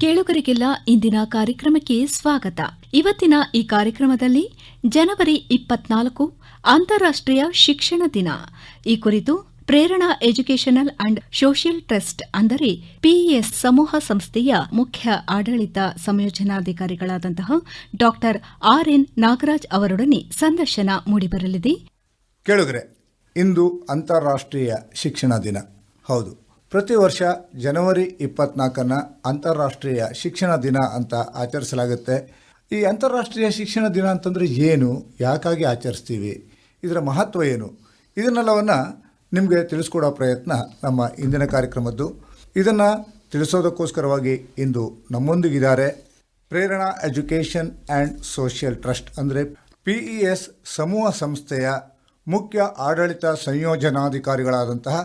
ಕೇಳುಗರಿಗೆಲ್ಲ ಇಂದಿನ ಕಾರ್ಯಕ್ರಮಕ್ಕೆ ಸ್ವಾಗತ. ಇವತ್ತಿನ ಈ ಕಾರ್ಯಕ್ರಮದಲ್ಲಿ ಜನವರಿ ಇಪ್ಪತ್ನಾಲ್ಕು ಅಂತಾರಾಷ್ಟ್ರೀಯ ಶಿಕ್ಷಣ ದಿನ. ಈ ಕುರಿತು Prerana educational and social trust ಅಂದರೆ ಪಿಇಎಸ್ ಸಮೂಹ ಸಂಸ್ಥೆಯ ಮುಖ್ಯ ಆಡಳಿತ ಸಂಯೋಜನಾಧಿಕಾರಿಗಳಾದಂತಹ ಆರ್ ಎನ್ ನಾಗರಾಜ್ ಅವರೊಡನೆ ಸಂದರ್ಶನ ಮೂಡಿಬರಲಿದೆ. ಕೇಳುಗರೆ, ಇಂದು ಅಂತಾರಾಷ್ಟ್ರೀಯ ಶಿಕ್ಷಣ ದಿನ. ಹೌದು. ಪ್ರತಿ ವರ್ಷ ಜನವರಿ ಇಪ್ಪತ್ನಾಲ್ಕನ್ನು ಅಂತಾರಾಷ್ಟ್ರೀಯ ಶಿಕ್ಷಣ ದಿನ ಅಂತ ಆಚರಿಸಲಾಗುತ್ತೆ. ಈ ಅಂತಾರಾಷ್ಟ್ರೀಯ ಶಿಕ್ಷಣ ದಿನ ಅಂತಂದರೆ ಏನು, ಯಾಕಾಗಿ ಆಚರಿಸ್ತೀವಿ, ಇದರ ಮಹತ್ವ ಏನು? ಇದನ್ನೆಲ್ಲವನ್ನು ನಿಮಗೆ ತಿಳಿಸ್ಕೊಡೋ ಪ್ರಯತ್ನ ನಮ್ಮ ಇಂದಿನ ಕಾರ್ಯಕ್ರಮದ್ದು. ಇದನ್ನು ತಿಳಿಸೋದಕ್ಕೋಸ್ಕರವಾಗಿ ಇಂದು ನಮ್ಮೊಂದಿಗಿದ್ದಾರೆ Prerana education and social trust ಅಂದರೆ ಪಿ ಸಮೂಹ ಸಂಸ್ಥೆಯ ಮುಖ್ಯ ಆಡಳಿತ ಸಂಯೋಜನಾಧಿಕಾರಿಗಳಾದಂತಹ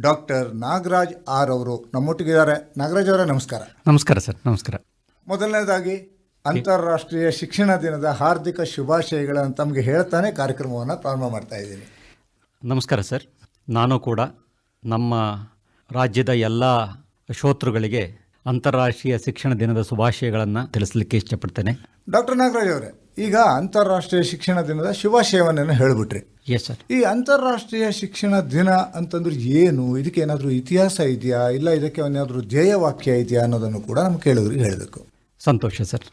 ಡಾಕ್ಟರ್ ನಾಗರಾಜ್ ಆರ್ ಅವರು ನಮ್ಮೊಟ್ಟಿಗಿದ್ದಾರೆ. ನಾಗರಾಜ್ ಅವರೇ ನಮಸ್ಕಾರ. ನಮಸ್ಕಾರ ಸರ್ ನಮಸ್ಕಾರ. ಮೊದಲನೇದಾಗಿ ಅಂತಾರಾಷ್ಟ್ರೀಯ ಶಿಕ್ಷಣ ದಿನದ ಹಾರ್ದಿಕ ಶುಭಾಶಯಗಳನ್ನು ತಮಗೆ ಹೇಳ್ತಾನೆ ಕಾರ್ಯಕ್ರಮವನ್ನು ಪ್ರಾರಂಭ ಮಾಡ್ತಾ ಇದ್ದೀನಿ. ನಮಸ್ಕಾರ ಸರ್. ನಾನು ಕೂಡ ನಮ್ಮ ರಾಜ್ಯದ ಎಲ್ಲ ಶ್ರೋತೃಗಳಿಗೆ ಅಂತಾರಾಷ್ಟ್ರೀಯ ಶಿಕ್ಷಣ ದಿನದ ಶುಭಾಶಯಗಳನ್ನು ತಿಳಿಸಲಿಕ್ಕೆ ಇಷ್ಟಪಡ್ತೇನೆ. ಡಾಕ್ಟರ್ ನಾಗರಾಜ್ ಅವರೇ ಈಗ ಅಂತಾರಾಷ್ಟ್ರೀಯ ಶಿಕ್ಷಣ ದಿನದ ಶುಭಾಶಯವನ್ನು ಹೇಳಿಬಿಟ್ರಿ. ಎಸ್ ಸರ್ ಈ ಅಂತಾರಾಷ್ಟ್ರೀಯ ಶಿಕ್ಷಣ ದಿನ ಅಂತಂದ್ರೆ ಏನು? ಇದಕ್ಕೆ ಏನಾದರೂ ಇತಿಹಾಸ ಇದೆಯಾ? ಇಲ್ಲ ಇದಕ್ಕೆ ಏನಾದರೂ ಧ್ಯೇಯವಾಕ್ಯ ಇದೆಯಾ ಅನ್ನೋದನ್ನು ಕೂಡ ನಮ್ಮ ಕೇಳಿದ್ರಿಗೆ ಹೇಳಬೇಕು. ಸಂತೋಷ ಸರ್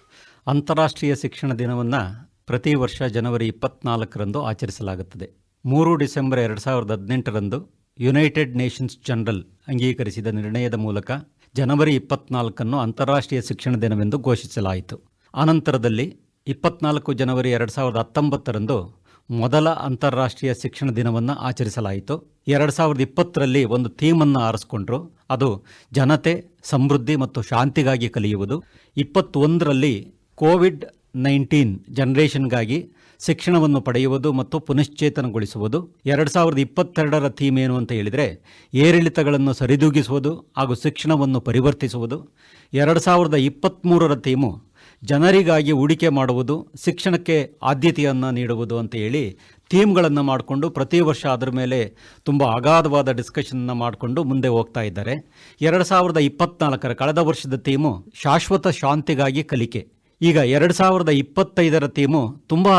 ಅಂತಾರಾಷ್ಟ್ರೀಯ ಶಿಕ್ಷಣ ದಿನವನ್ನು ಪ್ರತಿ ವರ್ಷ ಜನವರಿ ಇಪ್ಪತ್ನಾಲ್ಕರಂದು ಆಚರಿಸಲಾಗುತ್ತದೆ. ಮೂರು ಡಿಸೆಂಬರ್ ಎರಡು ಸಾವಿರದ ಹದಿನೆಂಟರಂದು ಯುನೈಟೆಡ್ ನೇಷನ್ಸ್ ಜನರಲ್ ಅಂಗೀಕರಿಸಿದ ನಿರ್ಣಯದ ಮೂಲಕ ಜನವರಿ ಇಪ್ಪತ್ನಾಲ್ಕನ್ನು ಅಂತಾರಾಷ್ಟ್ರೀಯ ಶಿಕ್ಷಣ ದಿನವೆಂದು ಘೋಷಿಸಲಾಯಿತು. ಆನಂತರದಲ್ಲಿ ಇಪ್ಪತ್ನಾಲ್ಕು ಜನವರಿ ಎರಡು ಸಾವಿರದ ಹತ್ತೊಂಬತ್ತರಂದು ಮೊದಲ ಅಂತಾರಾಷ್ಟ್ರೀಯ ಶಿಕ್ಷಣ ದಿನವನ್ನು ಆಚರಿಸಲಾಯಿತು. ಎರಡು ಸಾವಿರದ ಇಪ್ಪತ್ತರಲ್ಲಿ ಒಂದು ಥೀಮನ್ನು ಆರಿಸ್ಕೊಂಡ್ರು. ಅದು ಜನತೆ, ಸಮೃದ್ಧಿ ಮತ್ತು ಶಾಂತಿಗಾಗಿ ಕಲಿಯುವುದು. ಇಪ್ಪತ್ತೊಂದರಲ್ಲಿ ಕೋವಿಡ್ ನೈನ್ಟೀನ್ ಜನರೇಷನ್ಗಾಗಿ ಶಿಕ್ಷಣವನ್ನು ಪಡೆಯುವುದು ಮತ್ತು ಪುನಶ್ಚೇತನಗೊಳಿಸುವುದು. ಎರಡು ಸಾವಿರದ ಇಪ್ಪತ್ತೆರಡರ ಥೀಮ್ ಏನು ಅಂತ ಹೇಳಿದರೆ, ಏರಿಳಿತಗಳನ್ನು ಸರಿದೂಗಿಸುವುದು ಹಾಗೂ ಶಿಕ್ಷಣವನ್ನು ಪರಿವರ್ತಿಸುವುದು. ಎರಡು ಸಾವಿರದ ಇಪ್ಪತ್ತ್ಮೂರರ ಥೀಮು, ಜನರಿಗಾಗಿ ಹೂಡಿಕೆ ಮಾಡುವುದು, ಶಿಕ್ಷಣಕ್ಕೆ ಆದ್ಯತೆಯನ್ನು ನೀಡುವುದು ಅಂತ ಹೇಳಿ ಥೀಮ್ಗಳನ್ನು ಮಾಡಿಕೊಂಡು ಪ್ರತಿ ವರ್ಷ ಅದರ ಮೇಲೆ ತುಂಬ ಅಗಾಧವಾದ ಡಿಸ್ಕಷನ್ನ ಮಾಡಿಕೊಂಡು ಮುಂದೆ ಹೋಗ್ತಾ ಇದ್ದಾರೆ. ಎರಡು ಸಾವಿರದ ಇಪ್ಪತ್ನಾಲ್ಕರ ಕಳೆದ ವರ್ಷದ ಥೀಮು, ಶಾಶ್ವತ ಶಾಂತಿಗಾಗಿ ಕಲಿಕೆ. ಈಗ ಎರಡು ಸಾವಿರದ ಇಪ್ಪತ್ತೈದರ ಥೀಮು ತುಂಬ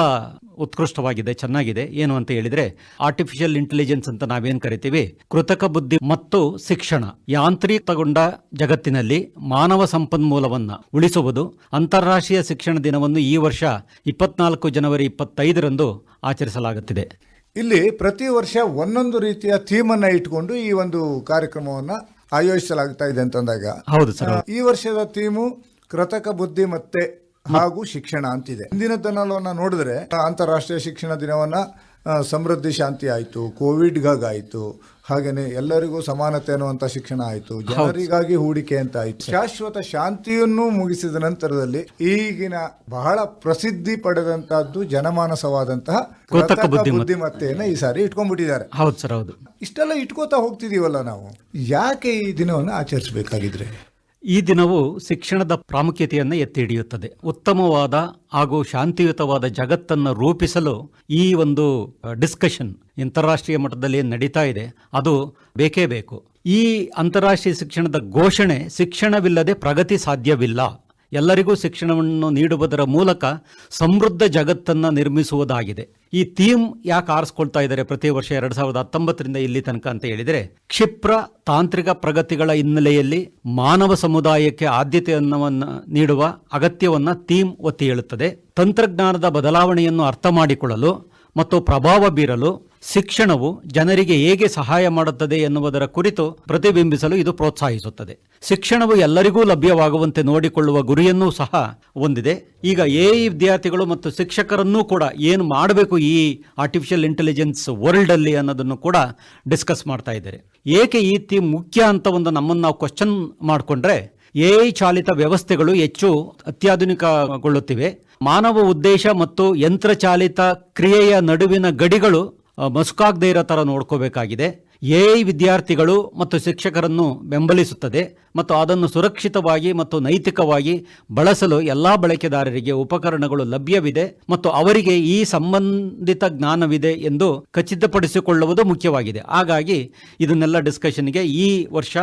ಉತ್ಕೃಷ್ಟವಾಗಿದೆ ಚೆನ್ನಾಗಿದೆ. ಏನು ಅಂತ ಹೇಳಿದರೆ ಆರ್ಟಿಫಿಷಿಯಲ್ ಇಂಟೆಲಿಜೆನ್ಸ್ ಅಂತ ನಾವೇನು ಕರಿತೀವಿ? ಕೃತಕ ಬುದ್ಧಿ ಮತ್ತು ಶಿಕ್ಷಣ ಯಾಂತ್ರಿಕಗೊಂಡ ಜಗತ್ತಿನಲ್ಲಿ ಮಾನವ ಸಂಪನ್ಮೂಲವನ್ನು ಉಳಿಸುವುದು ಅಂತಾರಾಷ್ಟ್ರೀಯ ಶಿಕ್ಷಣ ದಿನವನ್ನು ಈ ವರ್ಷ ಇಪ್ಪತ್ನಾಲ್ಕು ಜನವರಿ ಇಪ್ಪತ್ತೈದರಂದು ಆಚರಿಸಲಾಗುತ್ತಿದೆ. ಇಲ್ಲಿ ಪ್ರತಿ ವರ್ಷ ಒಂದೊಂದು ರೀತಿಯ ಥೀಮನ್ನು ಇಟ್ಕೊಂಡು ಈ ಒಂದು ಕಾರ್ಯಕ್ರಮವನ್ನು ಆಯೋಜಿಸಲಾಗ್ತಾ ಇದೆ ಅಂತಂದಾಗ. ಹೌದು ಸರ್ ಈ ವರ್ಷದ ಥೀಮು ಕೃತಕ ಬುದ್ಧಿ ಮತ್ತೆ ಹಾಗೂ ಶಿಕ್ಷಣ ಅಂತಿದೆ. ಹಿಂದಿನದನ್ನೆಲ್ಲ ನೋಡಿದ್ರೆ ಅಂತಾರಾಷ್ಟ್ರೀಯ ಶಿಕ್ಷಣ ದಿನವನ್ನ ಸಮೃದ್ಧಿ ಶಾಂತಿ ಆಯಿತು ಕೋವಿಡ್ಗಾಗಾಯಿತು ಹಾಗೇನೆ ಎಲ್ಲರಿಗೂ ಸಮಾನತೆ ಅನ್ನುವಂಥ ಶಿಕ್ಷಣ ಆಯಿತು ಜನರಿಗಾಗಿ ಹೂಡಿಕೆ ಅಂತ ಆಯಿತು. ಶಾಶ್ವತ ಶಾಂತಿಯನ್ನು ಮುಗಿಸಿದ ನಂತರದಲ್ಲಿ ಈಗಿನ ಬಹಳ ಪ್ರಸಿದ್ಧಿ ಪಡೆದಂತಹದ್ದು ಜನಮಾನಸವಾದಂತಹ ಕೃತಕ ಕೃತಕ ಈ ಸಾರಿ ಇಟ್ಕೊಂಡ್ಬಿಟ್ಟಿದ್ದಾರೆ. ಹೌದು ಸರ್ ಹೌದು. ಇಷ್ಟೆಲ್ಲ ಇಟ್ಕೋತಾ ಹೋಗ್ತಿದೀವಲ್ಲ ನಾವು? ಯಾಕೆ ಈ ದಿನವನ್ನು ಆಚರಿಸಬೇಕಾಗಿದ್ರೆ? ಈ ದಿನವು ಶಿಕ್ಷಣದ ಪ್ರಾಮುಖ್ಯತೆಯನ್ನು ಎತ್ತಿ ಹಿಡಿಯುತ್ತದೆ ಉತ್ತಮವಾದ ಹಾಗೂ ಶಾಂತಿಯುತವಾದ ಜಗತ್ತನ್ನು ರೂಪಿಸಲು ಈ ಒಂದು ಡಿಸ್ಕಷನ್ ಅಂತಾರಾಷ್ಟ್ರೀಯ ಮಟ್ಟದಲ್ಲಿ ಏನು ನಡೀತಾ ಇದೆ. ಅದು ಬೇಕೇ ಬೇಕು. ಈ ಅಂತಾರಾಷ್ಟ್ರೀಯ ಶಿಕ್ಷಣದ ಘೋಷಣೆ ಶಿಕ್ಷಣವಿಲ್ಲದೆ ಪ್ರಗತಿ ಸಾಧ್ಯವಿಲ್ಲ. ಎಲ್ಲರಿಗೂ ಶಿಕ್ಷಣವನ್ನು ನೀಡುವುದರ ಮೂಲಕ ಸಮೃದ್ಧ ಜಗತ್ತನ್ನು ನಿರ್ಮಿಸುವುದಾಗಿದೆ. ಈ ಥೀಮ್ ಯಾಕೆ ಆರಿಸ್ಕೊಳ್ತಾ ಇದ್ದಾರೆ ಪ್ರತಿ ವರ್ಷ ಎರಡು ಸಾವಿರದ ಹತ್ತೊಂಬತ್ತರಿಂದ ಇಲ್ಲಿ ತನಕ ಅಂತ ಹೇಳಿದರೆ, ಕ್ಷಿಪ್ರ ತಾಂತ್ರಿಕ ಪ್ರಗತಿಗಳ ಹಿನ್ನೆಲೆಯಲ್ಲಿ ಮಾನವ ಸಮುದಾಯಕ್ಕೆ ಆದ್ಯತೆಯನ್ನು ನೀಡುವ ಅಗತ್ಯವನ್ನು ಥೀಮ್ ಒತ್ತಿ ಹೇಳುತ್ತದೆ. ತಂತ್ರಜ್ಞಾನದ ಬದಲಾವಣೆಯನ್ನು ಅರ್ಥ ಮಾಡಿಕೊಳ್ಳಲು ಮತ್ತು ಪ್ರಭಾವ ಬೀರಲು ಶಿಕ್ಷಣವು ಜನರಿಗೆ ಹೇಗೆ ಸಹಾಯ ಮಾಡುತ್ತದೆ ಎನ್ನುವುದರ ಕುರಿತು ಪ್ರತಿಬಿಂಬಿಸಲು ಇದು ಪ್ರೋತ್ಸಾಹಿಸುತ್ತದೆ. ಶಿಕ್ಷಣವು ಎಲ್ಲರಿಗೂ ಲಭ್ಯವಾಗುವಂತೆ ನೋಡಿಕೊಳ್ಳುವ ಗುರಿಯನ್ನೂ ಸಹ ಹೊಂದಿದೆ. ಈಗ ಎ ವಿದ್ಯಾರ್ಥಿಗಳು ಮತ್ತು ಶಿಕ್ಷಕರನ್ನೂ ಕೂಡ ಏನು ಮಾಡಬೇಕು ಈ ಆರ್ಟಿಫಿಷಿಯಲ್ ಇಂಟೆಲಿಜೆನ್ಸ್ ವರ್ಲ್ಡ್ ಅಲ್ಲಿ ಅನ್ನೋದನ್ನು ಕೂಡ ಡಿಸ್ಕಸ್ ಮಾಡ್ತಾ ಇದ್ದಾರೆ. ಏಕೆ ಈ ತಿ ಮುಖ್ಯ ಅಂತ ಒಂದು ನಮ್ಮನ್ನು ನಾವು ಕ್ವಶನ್ ಮಾಡಿಕೊಂಡ್ರೆ ಎ ಚಾಲಿತ ವ್ಯವಸ್ಥೆಗಳು ಹೆಚ್ಚು ಅತ್ಯಾಧುನಿಕಗೊಳ್ಳುತ್ತಿವೆ. ಮಾನವ ಉದ್ದೇಶ ಮತ್ತು ಯಂತ್ರಚಾಲಿತ ಕ್ರಿಯೆಯ ನಡುವಿನ ಗಡಿಗಳು ಮಸುಕಾಗದೇ ಇರೋ ಥರ ನೋಡ್ಕೋಬೇಕಾಗಿದೆ. ಎ ವಿದ್ಯಾರ್ಥಿಗಳು ಮತ್ತು ಶಿಕ್ಷಕರನ್ನು ಬೆಂಬಲಿಸುತ್ತದೆ ಮತ್ತು ಅದನ್ನು ಸುರಕ್ಷಿತವಾಗಿ ಮತ್ತು ನೈತಿಕವಾಗಿ ಬಳಸಲು ಎಲ್ಲ ಬಳಕೆದಾರರಿಗೆ ಉಪಕರಣಗಳು ಲಭ್ಯವಿದೆ ಮತ್ತು ಅವರಿಗೆ ಈ ಸಂಬಂಧಿತ ಜ್ಞಾನವಿದೆ ಎಂದು ಖಚಿತಪಡಿಸಿಕೊಳ್ಳುವುದು ಮುಖ್ಯವಾಗಿದೆ. ಹಾಗಾಗಿ ಇದನ್ನೆಲ್ಲ ಡಿಸ್ಕಷನ್ಗೆ ಈ ವರ್ಷ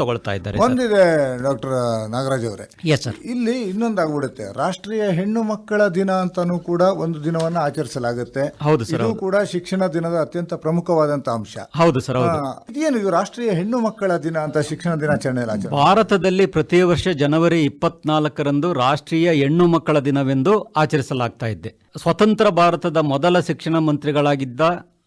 ತಗೊಳ್ತಾ ಇದ್ದಾರೆ ಒಂದಿದೆ ಡಾಕ್ಟರ್ ನಾಗರಾಜ್ ಅವರೇ. ಎಸ್ ಸರ್ ಇಲ್ಲಿ ಇನ್ನೊಂದಾಗ್ಬಿಡುತ್ತೆ. ರಾಷ್ಟ್ರೀಯ ಹೆಣ್ಣು ಮಕ್ಕಳ ದಿನ ಅಂತಾನೂ ಕೂಡ ಒಂದು ದಿನವನ್ನ ಆಚರಿಸಲಾಗುತ್ತೆ. ಹೌದು ಸರ್ ಇದು ಕೂಡ ಶಿಕ್ಷಣ ದಿನದ ಅತ್ಯಂತ ಪ್ರಮುಖವಾದಂತ ಅಂಶ. ಹೌದು ಸರ್ ಹೌದು. ಇದು ಇದೇನಿದು ರಾಷ್ಟ್ರೀಯ ಹೆಣ್ಣು ಮಕ್ಕಳ ದಿನ ಅಂತ ಶಿಕ್ಷಣ ದಿನಾಚರಣೆಯಲ್ಲಿ ಆಚರಣೆ ಭಾರತದಲ್ಲಿ ಪ್ರತಿ ವರ್ಷ ಜನವರಿ ಇಪ್ಪತ್ನಾಲ್ಕರಂದು ರಾಷ್ಟ್ರೀಯ ಹೆಣ್ಣು ಮಕ್ಕಳ ದಿನವೆಂದು ಆಚರಿಸಲಾಗ್ತಾ ಇದೆ. ಸ್ವತಂತ್ರ ಭಾರತದ ಮೊದಲ ಶಿಕ್ಷಣ ಮಂತ್ರಿಗಳಾಗಿದ್ದ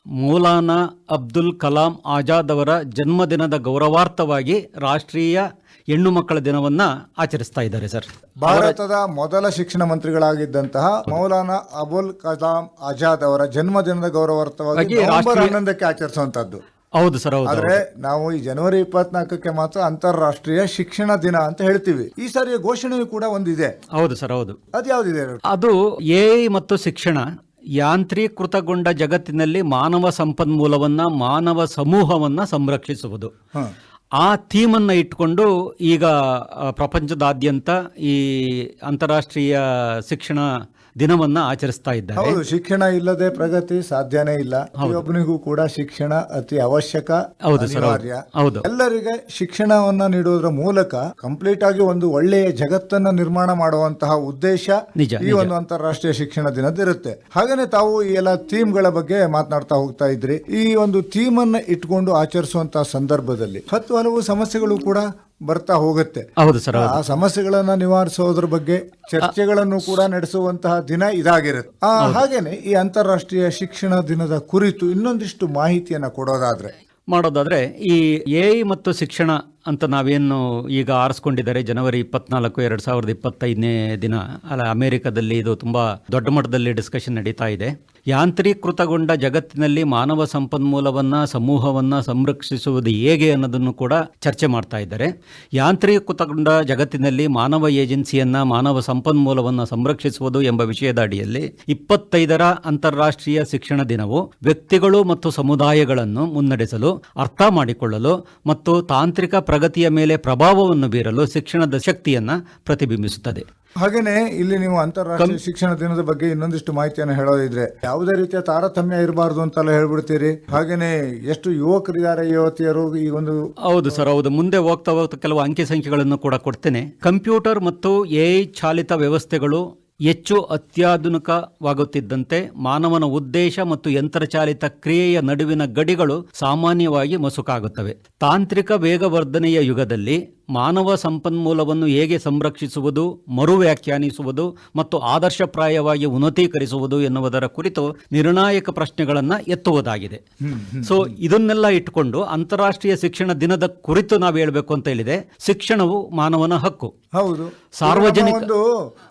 ಮೌಲಾನಾ ಅಬ್ದುಲ್ ಕಲಾಂ ಆಜಾದ್ ಅವರ ಜನ್ಮದಿನದ ಗೌರವಾರ್ಥವಾಗಿ ರಾಷ್ಟ್ರೀಯ ಹೆಣ್ಣು ಮಕ್ಕಳ ದಿನವನ್ನ ಆಚರಿಸ್ತಾ ಇದ್ದಾರೆ ಸರ್. ಭಾರತದ ಮೊದಲ ಶಿಕ್ಷಣ ಮಂತ್ರಿಗಳಾಗಿದ್ದಂತಹ ಮೌಲಾನಾ ಅಬುಲ್ ಕಲಾಂ ಆಜಾದ್ ಅವರ ಜನ್ಮದಿನದ ಗೌರವಾರ್ಥವಾಗಿ ನವೆಂಬರ್ ಹನ್ನೊಂದಕ್ಕೆ ಆಚರಿಸುವಂತದ್ದು ಹೌದು ಸರ್ ಹೌದು ಆದ್ರೆ ನಾವು ಈ ಜನವರಿ ಇಪ್ಪತ್ನಾಲ್ಕಕ್ಕೆ ಮಾತ್ರ ಅಂತಾರಾಷ್ಟ್ರೀಯ ಶಿಕ್ಷಣ ದಿನ ಅಂತ ಹೇಳ್ತೀವಿ. ಈ ಸಾರಿಯ ಘೋಷಣೆಯು ಕೂಡ ಒಂದಿದೆ. ಹೌದು ಸರ್ ಹೌದು. ಅದ್ಯಾವ್ದಿದೆ? ಅದು ಎ ಮತ್ತು ಶಿಕ್ಷಣ ಯಾಂತ್ರೀಕೃತಗೊಂಡ ಜಗತ್ತಿನಲ್ಲಿ ಮಾನವ ಸಂಪನ್ಮೂಲವನ್ನು ಮಾನವ ಸಮೂಹವನ್ನು ಸಂರಕ್ಷಿಸುವುದು. ಆ ಥೀಮನ್ನು ಇಟ್ಕೊಂಡು ಈಗ ಪ್ರಪಂಚದಾದ್ಯಂತ ಈ ಅಂತಾರಾಷ್ಟ್ರೀಯ ಶಿಕ್ಷಣ ದಿನವನ್ನ ಆಚರಿಸ್ತಾ ಇದ್ದಾರೆ. ಹೌದು ಶಿಕ್ಷಣ ಇಲ್ಲದೆ ಪ್ರಗತಿ ಸಾಧ್ಯನೇ ಇಲ್ಲ. ಪ್ರತಿಯೊಬ್ಬನಿಗೂ ಕೂಡ ಶಿಕ್ಷಣ ಅತಿ ಅವಶ್ಯಕ ಹೌದು ಸರ್, ಹೌದು. ಅನಿವಾರ್ಯ. ಹೌದು. ಎಲ್ಲರಿಗೆ ಶಿಕ್ಷಣವನ್ನ ನೀಡುವುದರ ಮೂಲಕ ಕಂಪ್ಲೀಟ್ ಆಗಿ ಒಂದು ಒಳ್ಳೆಯ ಜಗತ್ತನ್ನ ನಿರ್ಮಾಣ ಮಾಡುವಂತಹ ಉದ್ದೇಶ ನಿಜ, ಈ ಒಂದು ಅಂತಾರಾಷ್ಟ್ರೀಯ ಶಿಕ್ಷಣ ದಿನದಿರುತ್ತೆ ಹಾಗೇನೆ ತಾವು ಈ ಎಲ್ಲ ಥೀಮ್ಗಳ ಬಗ್ಗೆ ಮಾತನಾಡ್ತಾ ಹೋಗ್ತಾ ಇದ್ರಿ. ಈ ಒಂದು ಥೀಮ್ ಅನ್ನ ಇಟ್ಕೊಂಡು ಆಚರಿಸುವಂತಹ ಸಂದರ್ಭದಲ್ಲಿ ಹತ್ತು ಹಲವು ಸಮಸ್ಯೆಗಳು ಕೂಡ ಬರ್ತಾ ಹೋಗುತ್ತೆ. ಹೌದು ಸರ್ ಆ ಸಮಸ್ಯೆಗಳನ್ನ ನಿವಾರಿಸೋದ್ರ ಬಗ್ಗೆ ಚರ್ಚೆಗಳನ್ನು ಕೂಡ ನಡೆಸುವಂತಹ ದಿನ ಇದಾಗಿರುತ್ತೆ. ಆ, ಹಾಗೇನೆ ಈ ಅಂತಾರಾಷ್ಟ್ರೀಯ ಶಿಕ್ಷಣ ದಿನದ ಕುರಿತು ಇನ್ನೊಂದಿಷ್ಟು ಮಾಹಿತಿಯನ್ನ ಕೊಡೋದಾದ್ರೆ. ಮಾಡೋದಾದ್ರೆ ಈ ಎಐ ಮತ್ತು ಶಿಕ್ಷಣ ಅಂತ ನಾವೇನು ಈಗ ಆರಿಸ್ಕೊಂಡಿದ್ದಾರೆ ಜನವರಿ ಇಪ್ಪತ್ನಾಲ್ಕು ಎರಡು ಸಾವಿರದ ಇಪ್ಪತ್ತೈದನೇ ದಿನ ಅಲ್ಲ ಅಮೆರಿಕದಲ್ಲಿ ಇದು ತುಂಬಾ ದೊಡ್ಡ ಮಟ್ಟದಲ್ಲಿ ಡಿಸ್ಕಷನ್ ನಡೀತಾ ಇದೆ. ಯಾಂತ್ರೀಕೃತಗೊಂಡ ಜಗತ್ತಿನಲ್ಲಿ ಮಾನವ ಸಂಪನ್ಮೂಲವನ್ನ, ಸಮೂಹವನ್ನ ಸಂರಕ್ಷಿಸುವುದು ಹೇಗೆ ಅನ್ನೋದನ್ನು ಕೂಡ ಚರ್ಚೆ ಮಾಡ್ತಾ ಇದ್ದಾರೆ. ಯಾಂತ್ರೀಕೃತಗೊಂಡ ಜಗತ್ತಿನಲ್ಲಿ ಮಾನವ ಏಜೆನ್ಸಿಯನ್ನ, ಮಾನವ ಸಂಪನ್ಮೂಲವನ್ನು ಸಂರಕ್ಷಿಸುವುದು ಎಂಬ ವಿಷಯದ ಅಡಿಯಲ್ಲಿ ಇಪ್ಪತ್ತೈದರ ಅಂತಾರಾಷ್ಟ್ರೀಯ ಶಿಕ್ಷಣ ದಿನವು ವ್ಯಕ್ತಿಗಳು ಮತ್ತು ಸಮುದಾಯಗಳನ್ನು ಮುನ್ನಡೆಸಲು, ಅರ್ಥ ಮಾಡಿಕೊಳ್ಳಲು ಮತ್ತು ತಾಂತ್ರಿಕ ಪ್ರಗತಿಯ ಮೇಲೆ ಪ್ರಭಾವವನ್ನು ಬೀರಲು ಶಿಕ್ಷಣದ ಶಕ್ತಿಯನ್ನು ಪ್ರತಿಬಿಂಬಿಸುತ್ತದೆ. ಹಾಗೇನೆ ಇಲ್ಲಿ ನೀವು ಅಂತಾರಾಷ್ಟ್ರೀಯ ಶಿಕ್ಷಣ ದಿನದ ಬಗ್ಗೆ ಇನ್ನೊಂದಿಷ್ಟು ಮಾಹಿತಿಯನ್ನು ಹೇಳೋದಿದ್ರೆ ಯಾವುದೇ ರೀತಿಯ ತಾರತಮ್ಯ ಇರಬಾರ್ದು ಅಂತೆಲ್ಲ ಹೇಳ್ಬಿಡ್ತೀರಿ. ಹಾಗೇನೆ ಎಷ್ಟು ಯುವಕರಿದ್ದಾರೆ ಯುವತಿಯರು ಈ ಒಂದು ಹೌದು ಸರ್ ಹೌದು. ಮುಂದೆ ಹೋಗ್ತಾ ಹೋಗ್ತಾ ಕೆಲವು ಅಂಕಿ ಸಂಖ್ಯೆಗಳನ್ನು ಕೂಡ ಕೊಡ್ತೇನೆ. ಕಂಪ್ಯೂಟರ್ ಮತ್ತು ಎಐ ಚಾಲಿತ ವ್ಯವಸ್ಥೆಗಳು ಹೆಚ್ಚು ಅತ್ಯಾಧುನಿಕವಾಗುತ್ತಿದ್ದಂತೆ ಮಾನವನ ಉದ್ದೇಶ ಮತ್ತು ಯಂತ್ರಚಾಲಿತ ಕ್ರಿಯೆಯ ನಡುವಿನ ಗಡಿಗಳು ಸಾಮಾನ್ಯವಾಗಿ ಮಸುಕಾಗುತ್ತವೆ. ತಾಂತ್ರಿಕ ವೇಗವರ್ಧನೆಯ ಯುಗದಲ್ಲಿ ಮಾನವ ಸಂಪನ್ಮೂಲವನ್ನು ಹೇಗೆ ಸಂರಕ್ಷಿಸುವುದು ಮರು ವ್ಯಾಖ್ಯಾನಿಸುವುದು ಮತ್ತು ಆದರ್ಶಪ್ರಾಯವಾಗಿ ಉನ್ನತೀಕರಿಸುವುದು ಎನ್ನುವುದರ ಕುರಿತು ನಿರ್ಣಾಯಕ ಪ್ರಶ್ನೆಗಳನ್ನು ಎತ್ತುವುದಾಗಿದೆ. ಸೊ ಇದನ್ನೆಲ್ಲ ಇಟ್ಟುಕೊಂಡು ಅಂತಾರಾಷ್ಟ್ರೀಯ ಶಿಕ್ಷಣ ದಿನದ ಕುರಿತು ನಾವು ಹೇಳಬೇಕು ಅಂತ ಹೇಳಿದೆ. ಶಿಕ್ಷಣವು ಮಾನವನ ಹಕ್ಕು. ಹೌದು. ಸಾರ್ವಜನಿಕ-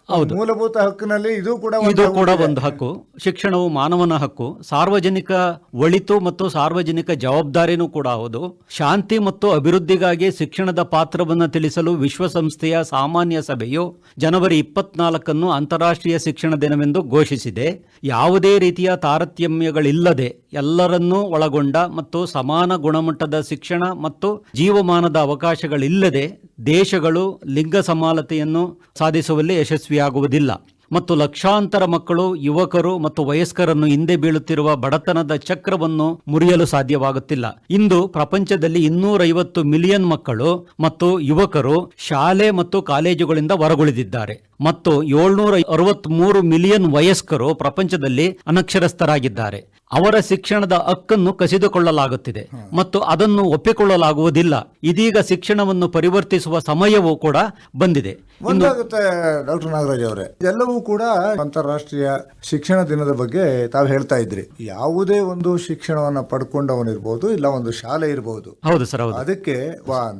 ಹೌದು. ಮೂಲಭೂತ ಹಕ್ಕಿನಲ್ಲಿ ಇದು ಕೂಡ ಒಂದು ಇದು ಕೂಡ ಒಂದು ಹಕ್ಕು. ಶಿಕ್ಷಣವು ಮಾನವನ ಹಕ್ಕು. ಸಾರ್ವಜನಿಕ ಒಳಿತು ಮತ್ತು ಸಾರ್ವಜನಿಕ ಜವಾಬ್ದಾರಿನೂ ಕೂಡ ಹೌದು. ಶಾಂತಿ ಮತ್ತು ಅಭಿವೃದ್ಧಿಗಾಗಿ ಶಿಕ್ಷಣದ ಪಾತ್ರವನ್ನು ತಿಳಿಸಲು ವಿಶ್ವಸಂಸ್ಥೆಯ ಸಾಮಾನ್ಯ ಸಭೆಯು ಜನವರಿ ಇಪ್ಪತ್ನಾಲ್ಕನ್ನು ಅಂತಾರಾಷ್ಟ್ರೀಯ ಶಿಕ್ಷಣ ದಿನವೆಂದು ಘೋಷಿಸಿದೆ. ಯಾವುದೇ ರೀತಿಯ ತಾರತಮ್ಯಗಳಿಲ್ಲದೆ ಎಲ್ಲರನ್ನೂ ಒಳಗೊಂಡ ಮತ್ತು ಸಮಾನ ಗುಣಮಟ್ಟದ ಶಿಕ್ಷಣ ಮತ್ತು ಜೀವಮಾನದ ಅವಕಾಶಗಳಿಲ್ಲದೆ ದೇಶಗಳು ಲಿಂಗ ಸಮಾನತೆಯನ್ನು ಸಾಧಿಸುವಲ್ಲಿ ಯಶಸ್ವಿಯಾಗುವುದಿಲ್ಲ. ಮತ್ತು ಲಕ್ಷಾಂತರ ಮಕ್ಕಳು, ಯುವಕರು ಮತ್ತು ವಯಸ್ಕರನ್ನು ಹಿಂದೆ ಬೀಳುತ್ತಿರುವ ಬಡತನದ ಚಕ್ರವನ್ನು ಮುರಿಯಲು ಸಾಧ್ಯವಾಗುತ್ತಿಲ್ಲ. ಇಂದು ಪ್ರಪಂಚದಲ್ಲಿ ಇನ್ನೂರೈವತ್ತು ಮಿಲಿಯನ್ ಮಕ್ಕಳು ಮತ್ತು ಯುವಕರು ಶಾಲೆ ಮತ್ತು ಕಾಲೇಜುಗಳಿಂದ ಹೊರಗುಳಿದಿದ್ದಾರೆ. ಮತ್ತು ಏಳ್ನೂರ ಅರವತ್ಮೂರು ಮಿಲಿಯನ್ ವಯಸ್ಕರು ಪ್ರಪಂಚದಲ್ಲಿ ಅನಕ್ಷರಸ್ಥರಾಗಿದ್ದಾರೆ. ಅವರ ಶಿಕ್ಷಣದ ಹಕ್ಕನ್ನು ಕಸಿದುಕೊಳ್ಳಲಾಗುತ್ತಿದೆ ಮತ್ತು ಅದನ್ನು ಒಪ್ಪಿಕೊಳ್ಳಲಾಗುವುದಿಲ್ಲ. ಇದೀಗ ಶಿಕ್ಷಣವನ್ನು ಪರಿವರ್ತಿಸುವ ಸಮಯವೂ ಕೂಡ ಬಂದಿದೆ. ಒಂದಾಗುತ್ತೆ ಡಾಕ್ಟರ್ ನಾಗರಾಜ್ ಅವರೇ. ಎಲ್ಲವೂ ಕೂಡ ಅಂತಾರಾಷ್ಟ್ರೀಯ ಶಿಕ್ಷಣ ದಿನದ ಬಗ್ಗೆ ತಾವು ಹೇಳ್ತಾ ಇದ್ರಿ. ಯಾವುದೇ ಒಂದು ಶಿಕ್ಷಣವನ್ನು ಪಡ್ಕೊಂಡವನಿರ್ಬೋದು ಇಲ್ಲ ಒಂದು ಶಾಲೆ ಇರಬಹುದು ಹೌದು ಸರ್ ಹೌದು. ಅದಕ್ಕೆ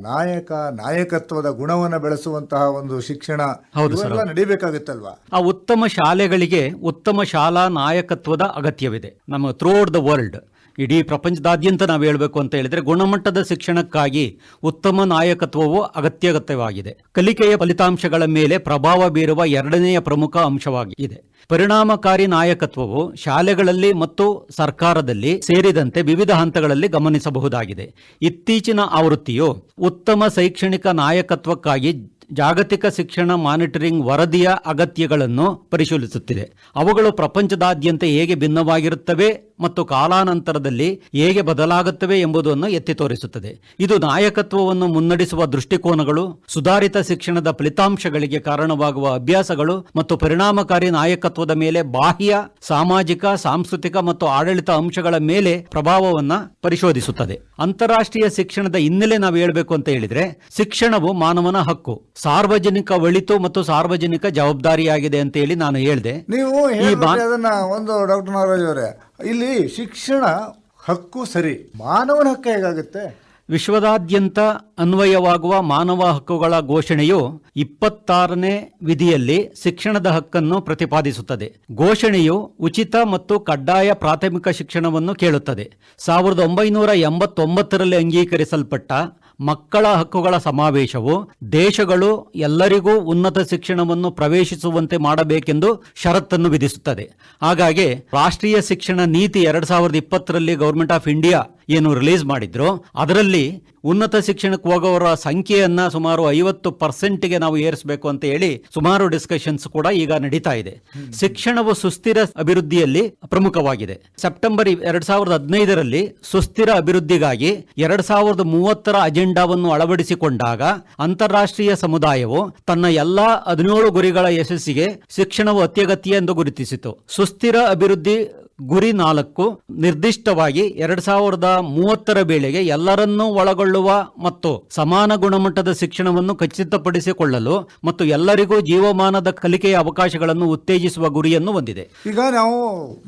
ನಾಯಕ ನಾಯಕತ್ವದ ಗುಣವನ್ನ ಬೆಳೆಸುವಂತಹ ಒಂದು ಶಿಕ್ಷಣ ಹೌದು ಸರ್ ನಡಿಬೇಕಾಗುತ್ತಲ್ವಾ? ಆ ಉತ್ತಮ ಶಾಲೆಗಳಿಗೆ ಉತ್ತಮ ಶಾಲಾ ನಾಯಕತ್ವದ ಅಗತ್ಯವಿದೆ. ನಮ್ಮ ಥ್ರೂಔಟ್ ದ ವರ್ಲ್ಡ್ ಇಡೀ ಪ್ರಪಂಚದಾದ್ಯಂತ ನಾವು ಹೇಳಬೇಕು ಅಂತ ಹೇಳಿದರೆ ಗುಣಮಟ್ಟದ ಶಿಕ್ಷಣಕ್ಕಾಗಿ ಉತ್ತಮ ನಾಯಕತ್ವವು ಅಗತ್ಯಗತ್ಯವಾಗಿದೆ. ಕಲಿಕೆಯ ಫಲಿತಾಂಶಗಳ ಮೇಲೆ ಪ್ರಭಾವ ಬೀರುವ ಎರಡನೆಯ ಪ್ರಮುಖ ಅಂಶವಾಗಿದೆ. ಪರಿಣಾಮಕಾರಿ ನಾಯಕತ್ವವು ಶಾಲೆಗಳಲ್ಲಿ ಮತ್ತು ಸರ್ಕಾರದಲ್ಲಿ ಸೇರಿದಂತೆ ವಿವಿಧ ಹಂತಗಳಲ್ಲಿ ಗಮನಿಸಬಹುದಾಗಿದೆ. ಇತ್ತೀಚಿನ ಆವೃತ್ತಿಯು ಉತ್ತಮ ಶೈಕ್ಷಣಿಕ ನಾಯಕತ್ವಕ್ಕಾಗಿ ಜಾಗತಿಕ ಶಿಕ್ಷಣ ಮಾನಿಟರಿಂಗ್ ವರದಿಯ ಅಗತ್ಯಗಳನ್ನು ಪರಿಶೀಲಿಸುತ್ತಿದೆ. ಅವುಗಳು ಪ್ರಪಂಚದಾದ್ಯಂತ ಹೇಗೆ ಭಿನ್ನವಾಗಿರುತ್ತವೆ? ಮತ್ತು ಕಾಲಾನಂತರದಲ್ಲಿ ಹೇಗೆ ಬದಲಾಗುತ್ತವೆ ಎಂಬುದನ್ನು ಎತ್ತಿ ತೋರಿಸುತ್ತದೆ. ಇದು ನಾಯಕತ್ವವನ್ನು ಮುನ್ನಡೆಸುವ ದೃಷ್ಟಿಕೋನಗಳು ಸುಧಾರಿತ ಶಿಕ್ಷಣದ ಫಲಿತಾಂಶಗಳಿಗೆ ಕಾರಣವಾಗುವ ಅಭ್ಯಾಸಗಳು ಮತ್ತು ಪರಿಣಾಮಕಾರಿ ನಾಯಕತ್ವದ ಮೇಲೆ ಬಾಹ್ಯ ಸಾಮಾಜಿಕ ಸಾಂಸ್ಕೃತಿಕ ಮತ್ತು ಆಡಳಿತ ಅಂಶಗಳ ಮೇಲೆ ಪ್ರಭಾವವನ್ನ ಪರಿಶೋಧಿಸುತ್ತದೆ. ಅಂತಾರಾಷ್ಟ್ರೀಯ ಶಿಕ್ಷಣದ ಹಿನ್ನೆಲೆ ನಾವು ಹೇಳಬೇಕು ಅಂತ ಹೇಳಿದ್ರೆ ಶಿಕ್ಷಣವು ಮಾನವನ ಹಕ್ಕು ಸಾರ್ವಜನಿಕ ಒಳಿತು ಮತ್ತು ಸಾರ್ವಜನಿಕ ಜವಾಬ್ದಾರಿಯಾಗಿದೆ ಅಂತ ಹೇಳಿ ನಾನು ಹೇಳಿದೆ. ನೀವು ಒಂದು ಡಾಕ್ಟರ್ ನಾಗರಾಜ್ ಅವರೇ ಇಲ್ಲಿ ಶಿಕ್ಷಣ ಹಕ್ಕು ಸರಿ, ಮಾನವನ ಹಕ್ಕು ಹೇಗಾಗುತ್ತೆ? ವಿಶ್ವದಾದ್ಯಂತ ಅನ್ವಯವಾಗುವ ಮಾನವ ಹಕ್ಕುಗಳ ಘೋಷಣೆಯು ಇಪ್ಪತ್ತಾರನೇ ವಿಧಿಯಲ್ಲಿ ಶಿಕ್ಷಣದ ಹಕ್ಕನ್ನು ಪ್ರತಿಪಾದಿಸುತ್ತದೆ. ಘೋಷಣೆಯು ಉಚಿತ ಮತ್ತು ಕಡ್ಡಾಯ ಪ್ರಾಥಮಿಕ ಶಿಕ್ಷಣವನ್ನು ಕೇಳುತ್ತದೆ. ಸಾವಿರದ ಒಂಬೈನೂರ ಎಂಬತ್ತೊಂಬತ್ತರಲ್ಲಿ ಅಂಗೀಕರಿಸಲ್ಪಟ್ಟ ಮಕ್ಕಳ ಹಕ್ಕುಗಳ ಸಮಾವೇಶವು ದೇಶಗಳು ಎಲ್ಲರಿಗೂ ಉನ್ನತ ಶಿಕ್ಷಣವನ್ನು ಪ್ರವೇಶಿಸುವಂತೆ ಮಾಡಬೇಕೆಂದು ಷರತ್ತನ್ನು ವಿಧಿಸುತ್ತದೆ. ಹಾಗಾಗಿ ರಾಷ್ಟ್ರೀಯ ಶಿಕ್ಷಣ ನೀತಿ ಎರಡ್ ಸಾವಿರದ ಇಪ್ಪತ್ತರಲ್ಲಿ ಗೌರ್ಮೆಂಟ್ ಆಫ್ ಇಂಡಿಯಾ ಏನು ರಿಲೀಸ್ ಮಾಡಿದ್ರು, ಅದರಲ್ಲಿ ಉನ್ನತ ಶಿಕ್ಷಣಕ್ಕೆ ಹೋಗೋವರ ಸಂಖ್ಯೆಯನ್ನ ಸುಮಾರು ಐವತ್ತು ಪರ್ಸೆಂಟ್ಗೆ ನಾವು ಏರಿಸಬೇಕು ಅಂತ ಹೇಳಿ ಸುಮಾರು ಡಿಸ್ಕಷನ್ಸ್ ಕೂಡ ಈಗ ನಡೀತಾ ಇದೆ. ಶಿಕ್ಷಣವು ಸುಸ್ಥಿರ ಅಭಿವೃದ್ಧಿಯಲ್ಲಿ ಪ್ರಮುಖವಾಗಿದೆ. ಸೆಪ್ಟೆಂಬರ್ ಎರಡ್ ಸಾವಿರದ ಹದಿನೈದರಲ್ಲಿ ಸುಸ್ಥಿರ ಅಭಿವೃದ್ಧಿಗಾಗಿ ಎರಡ್ ಸಾವಿರದ ಮೂವತ್ತರ ಅಜೆಂಡಾವನ್ನು ಅಳವಡಿಸಿಕೊಂಡಾಗ ಅಂತಾರಾಷ್ಟ್ರೀಯ ಸಮುದಾಯವು ತನ್ನ ಎಲ್ಲಾ ಹದಿನೇಳು ಗುರಿಗಳ ಯಶಸ್ಸಿಗೆ ಶಿಕ್ಷಣವು ಅತ್ಯಗತ್ಯ ಎಂದು ಗುರುತಿಸಿತು. ಸುಸ್ಥಿರ ಅಭಿವೃದ್ಧಿ ಗುರಿ ನಾಲ್ಕು ನಿರ್ದಿಷ್ಟವಾಗಿ ಎರಡ್ ಸಾವಿರದ ಮೂವತ್ತರ ವೇಳೆಗೆ ಎಲ್ಲರನ್ನೂ ಒಳಗೊಳ್ಳುವ ಮತ್ತು ಸಮಾನ ಗುಣಮಟ್ಟದ ಶಿಕ್ಷಣವನ್ನು ಖಚಿತಪಡಿಸಿಕೊಳ್ಳಲು ಮತ್ತು ಎಲ್ಲರಿಗೂ ಜೀವಮಾನದ ಕಲಿಕೆಯ ಅವಕಾಶಗಳನ್ನು ಉತ್ತೇಜಿಸುವ ಗುರಿಯನ್ನು ಹೊಂದಿದೆ. ಈಗ ನಾವು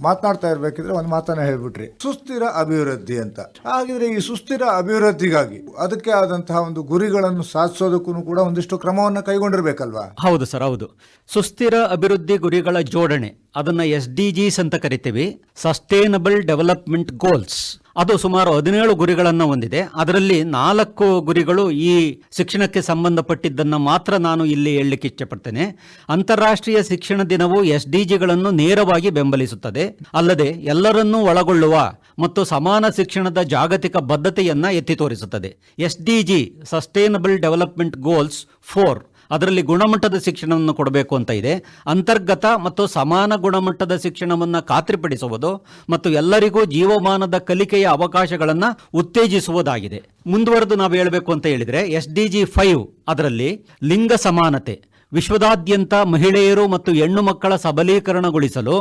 ಮಾತನಾಡ್ತಾ ಇರ್ಬೇಕಿದ್ರೆ ಒಂದು ಮಾತನ್ನ ಹೇಳ್ಬಿಟ್ರಿ. ಸುಸ್ಥಿರ ಅಭಿವೃದ್ಧಿ ಅಂತ. ಹಾಗಿದ್ರೆ ಈ ಸುಸ್ಥಿರ ಅಭಿವೃದ್ಧಿಗಾಗಿ ಅದಕ್ಕೆ ಆದಂತಹ ಒಂದು ಗುರಿಗಳನ್ನು ಸಾಧಿಸೋದಕ್ಕೂ ಕೂಡ ಒಂದಿಷ್ಟು ಕ್ರಮವನ್ನು ಕೈಗೊಂಡಿರ್ಬೇಕಲ್ವಾ? ಹೌದು ಸರ್ ಹೌದು. ಸುಸ್ಥಿರ ಅಭಿವೃದ್ಧಿ ಗುರಿಗಳ ಜೋಡಣೆ ಅದನ್ನ ಎಸ್ ಡಿ ಜಿಸ್ ಅಂತ ಕರಿತೀವಿ. ಸಸ್ಟೇನಬಲ್ ಡೆವಲಪ್ಮೆಂಟ್ ಗೋಲ್ಸ್ ಅದು ಸುಮಾರು ಹದಿನೇಳು ಗುರಿಗಳನ್ನು ಹೊಂದಿದೆ. ಅದರಲ್ಲಿ ನಾಲ್ಕು ಗುರಿಗಳು ಈ ಶಿಕ್ಷಣಕ್ಕೆ ಸಂಬಂಧಪಟ್ಟಿದ್ದನ್ನು ಮಾತ್ರ ನಾನು ಇಲ್ಲಿ ಹೇಳಲಿಕ್ಕೆ ಇಷ್ಟಪಡ್ತೇನೆ. ಅಂತಾರಾಷ್ಟ್ರೀಯ ಶಿಕ್ಷಣ ದಿನವು ಎಸ್ ಡಿ ಜಿಗಳನ್ನು ನೇರವಾಗಿ ಬೆಂಬಲಿಸುತ್ತದೆ. ಅಲ್ಲದೆ ಎಲ್ಲರನ್ನೂ ಒಳಗೊಳ್ಳುವ ಮತ್ತು ಸಮಾನ ಶಿಕ್ಷಣದ ಜಾಗತಿಕ ಬದ್ಧತೆಯನ್ನು ಎತ್ತಿ ತೋರಿಸುತ್ತದೆ. S D G sustainable development goals four ಅದರಲ್ಲಿ ಗುಣಮಟ್ಟದ ಶಿಕ್ಷಣವನ್ನು ಕೊಡಬೇಕು ಅಂತ ಇದೆ. ಅಂತರ್ಗತ ಮತ್ತು ಸಮಾನ ಗುಣಮಟ್ಟದ ಶಿಕ್ಷಣವನ್ನು ಖಾತ್ರಿಪಡಿಸುವುದು ಮತ್ತು ಎಲ್ಲರಿಗೂ ಜೀವಮಾನದ ಕಲಿಕೆಯ ಅವಕಾಶಗಳನ್ನು ಉತ್ತೇಜಿಸುವುದಾಗಿದೆ. ಮುಂದುವರೆದು ನಾವು ಹೇಳಬೇಕು ಅಂತ ಹೇಳಿದರೆ ಎಸ್ ಡಿ ಜಿ ಫೈವ್ ಅದರಲ್ಲಿ ಲಿಂಗ ಸಮಾನತೆ. ವಿಶ್ವದಾದ್ಯಂತ ಮಹಿಳೆಯರು ಮತ್ತು ಹೆಣ್ಣು ಮಕ್ಕಳ ಸಬಲೀಕರಣಗೊಳಿಸಲು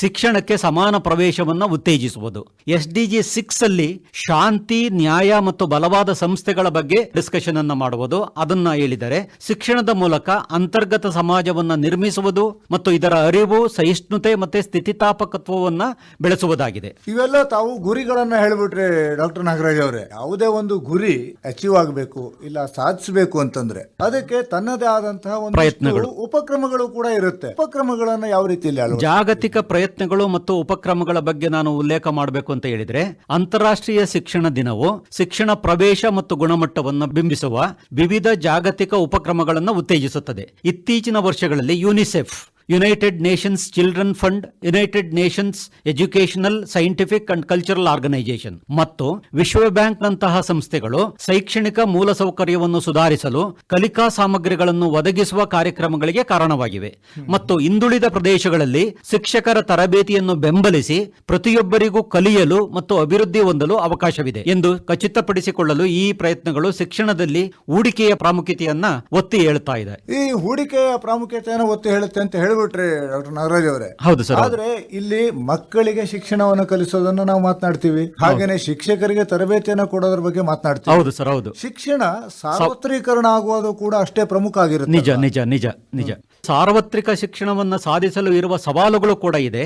ಶಿಕ್ಷಣಕ್ಕೆ ಸಮಾನ ಪ್ರವೇಶವನ್ನು ಉತ್ತೇಜಿಸುವುದು. ಎಸ್ ಡಿ ಜಿ ಸಿಕ್ಸ್ ಅಲ್ಲಿ ಶಾಂತಿ ನ್ಯಾಯ ಮತ್ತು ಬಲವಾದ ಸಂಸ್ಥೆಗಳ ಬಗ್ಗೆ ಡಿಸ್ಕಷನ್ ಅನ್ನು ಮಾಡುವುದು. ಅದನ್ನ ಹೇಳಿದರೆ ಶಿಕ್ಷಣದ ಮೂಲಕ ಅಂತರ್ಗತ ಸಮಾಜವನ್ನ ನಿರ್ಮಿಸುವುದು ಮತ್ತು ಇದರ ಅರಿವು ಸಹಿಷ್ಣುತೆ ಮತ್ತೆ ಸ್ಥಿತಿತಾಪಕತ್ವವನ್ನು ಬೆಳೆಸುವುದಾಗಿದೆ. ಇವೆಲ್ಲ ತಾವು ಗುರಿಗಳನ್ನ ಹೇಳ್ಬಿಟ್ರೆ ಡಾಕ್ಟರ್ ನಾಗರಾಜ್ ಅವರೇ ಯಾವುದೇ ಒಂದು ಗುರಿ ಅಚೀವ್ ಆಗಬೇಕು ಇಲ್ಲ ಸಾಧಿಸಬೇಕು ಅಂತಂದ್ರೆ ಅದಕ್ಕೆ ತನ್ನದೇ ಆದಂತಹ ಒಂದು ಪ್ರಯತ್ನಗಳು. ಉಪಕ್ರಮಗಳು ಕೂಡ ಇರುತ್ತೆ ಉಪಕ್ರಮಗಳನ್ನು ಯಾವ ರೀತಿಯಲ್ಲಿ? ಜಾಗತಿಕ ಪ್ರಯತ್ನಗಳು ಮತ್ತು ಉಪಕ್ರಮಗಳ ಬಗ್ಗೆ ನಾನು ಉಲ್ಲೇಖ ಮಾಡಬೇಕು ಅಂತ ಹೇಳಿದ್ರೆ ಅಂತಾರಾಷ್ಟ್ರೀಯ ಶಿಕ್ಷಣ ದಿನವು ಶಿಕ್ಷಣ ಪ್ರವೇಶ ಮತ್ತು ಗುಣಮಟ್ಟವನ್ನು ಬಿಂಬಿಸುವ ವಿವಿಧ ಜಾಗತಿಕ ಉಪಕ್ರಮಗಳನ್ನು ಉತ್ತೇಜಿಸುತ್ತದೆ ಇತ್ತೀಚಿನ ವರ್ಷಗಳಲ್ಲಿ UNICEF United Nations children fund United Nations educational scientific and cultural organisation ಮತ್ತು ವಿಶ್ವ ಬ್ಯಾಂಕ್ ನಂತಹ ಸಂಸ್ಥೆಗಳು ಶೈಕ್ಷಣಿಕ ಮೂಲಸೌಕರ್ಯವನ್ನು ಸುಧಾರಿಸಲು ಕಲಿಕಾ ಸಾಮಗ್ರಿಗಳನ್ನು ಒದಗಿಸುವ ಕಾರ್ಯಕ್ರಮಗಳಿಗೆ ಕಾರಣವಾಗಿವೆ. ಮತ್ತು ಹಿಂದುಳಿದ ಪ್ರದೇಶಗಳಲ್ಲಿ ಶಿಕ್ಷಕರ ತರಬೇತಿಯನ್ನು ಬೆಂಬಲಿಸಿ ಪ್ರತಿಯೊಬ್ಬರಿಗೂ ಕಲಿಯಲು ಮತ್ತು ಅಭಿವೃದ್ಧಿ ಹೊಂದಲು ಅವಕಾಶವಿದೆ ಎಂದು ಖಚಿತಪಡಿಸಿಕೊಳ್ಳಲು ಈ ಪ್ರಯತ್ನಗಳು ಶಿಕ್ಷಣದಲ್ಲಿ ಹೂಡಿಕೆಯ ಪ್ರಾಮುಖ್ಯತೆಯನ್ನ ಒತ್ತಿ ಹೇಳ್ತಾ ಇದೆ. ಈ ಹೂಡಿಕೆಯ ಪ್ರಾಮುಖ್ಯತೆಯನ್ನು ಒತ್ತಿ ಹೇಳುತ್ತೆ ಅಂತ ಡಾಕ್ಟರ್ ನಾಗರಾಜ್ ಅವರೇ. ಹೌದು ಸರ್ ಆದ್ರೆ ಇಲ್ಲಿ ಮಕ್ಕಳಿಗೆ ಶಿಕ್ಷಣವನ್ನು ಕಲಿಸೋದನ್ನ ನಾವು ಮಾತನಾಡ್ತೀವಿ. ಹಾಗೇನೆ ಶಿಕ್ಷಕರಿಗೆ ತರಬೇತಿಯನ್ನು ಕೊಡೋದ್ರ ಬಗ್ಗೆ ಮಾತನಾಡ್ತೀವಿ. ಹೌದು ಸರ್ ಹೌದು. ಶಿಕ್ಷಣ ಸಾರ್ವತ್ರೀಕರಣ ಆಗುವುದು ಕೂಡ ಅಷ್ಟೇ ಪ್ರಮುಖ ಆಗಿರುತ್ತೆ ನಿಜ ನಿಜ ನಿಜ ನಿಜ. ಸಾರ್ವತ್ರಿಕ ಶಿಕ್ಷಣವನ್ನು ಸಾಧಿಸಲು ಇರುವ ಸವಾಲುಗಳು ಕೂಡ ಇದೆ.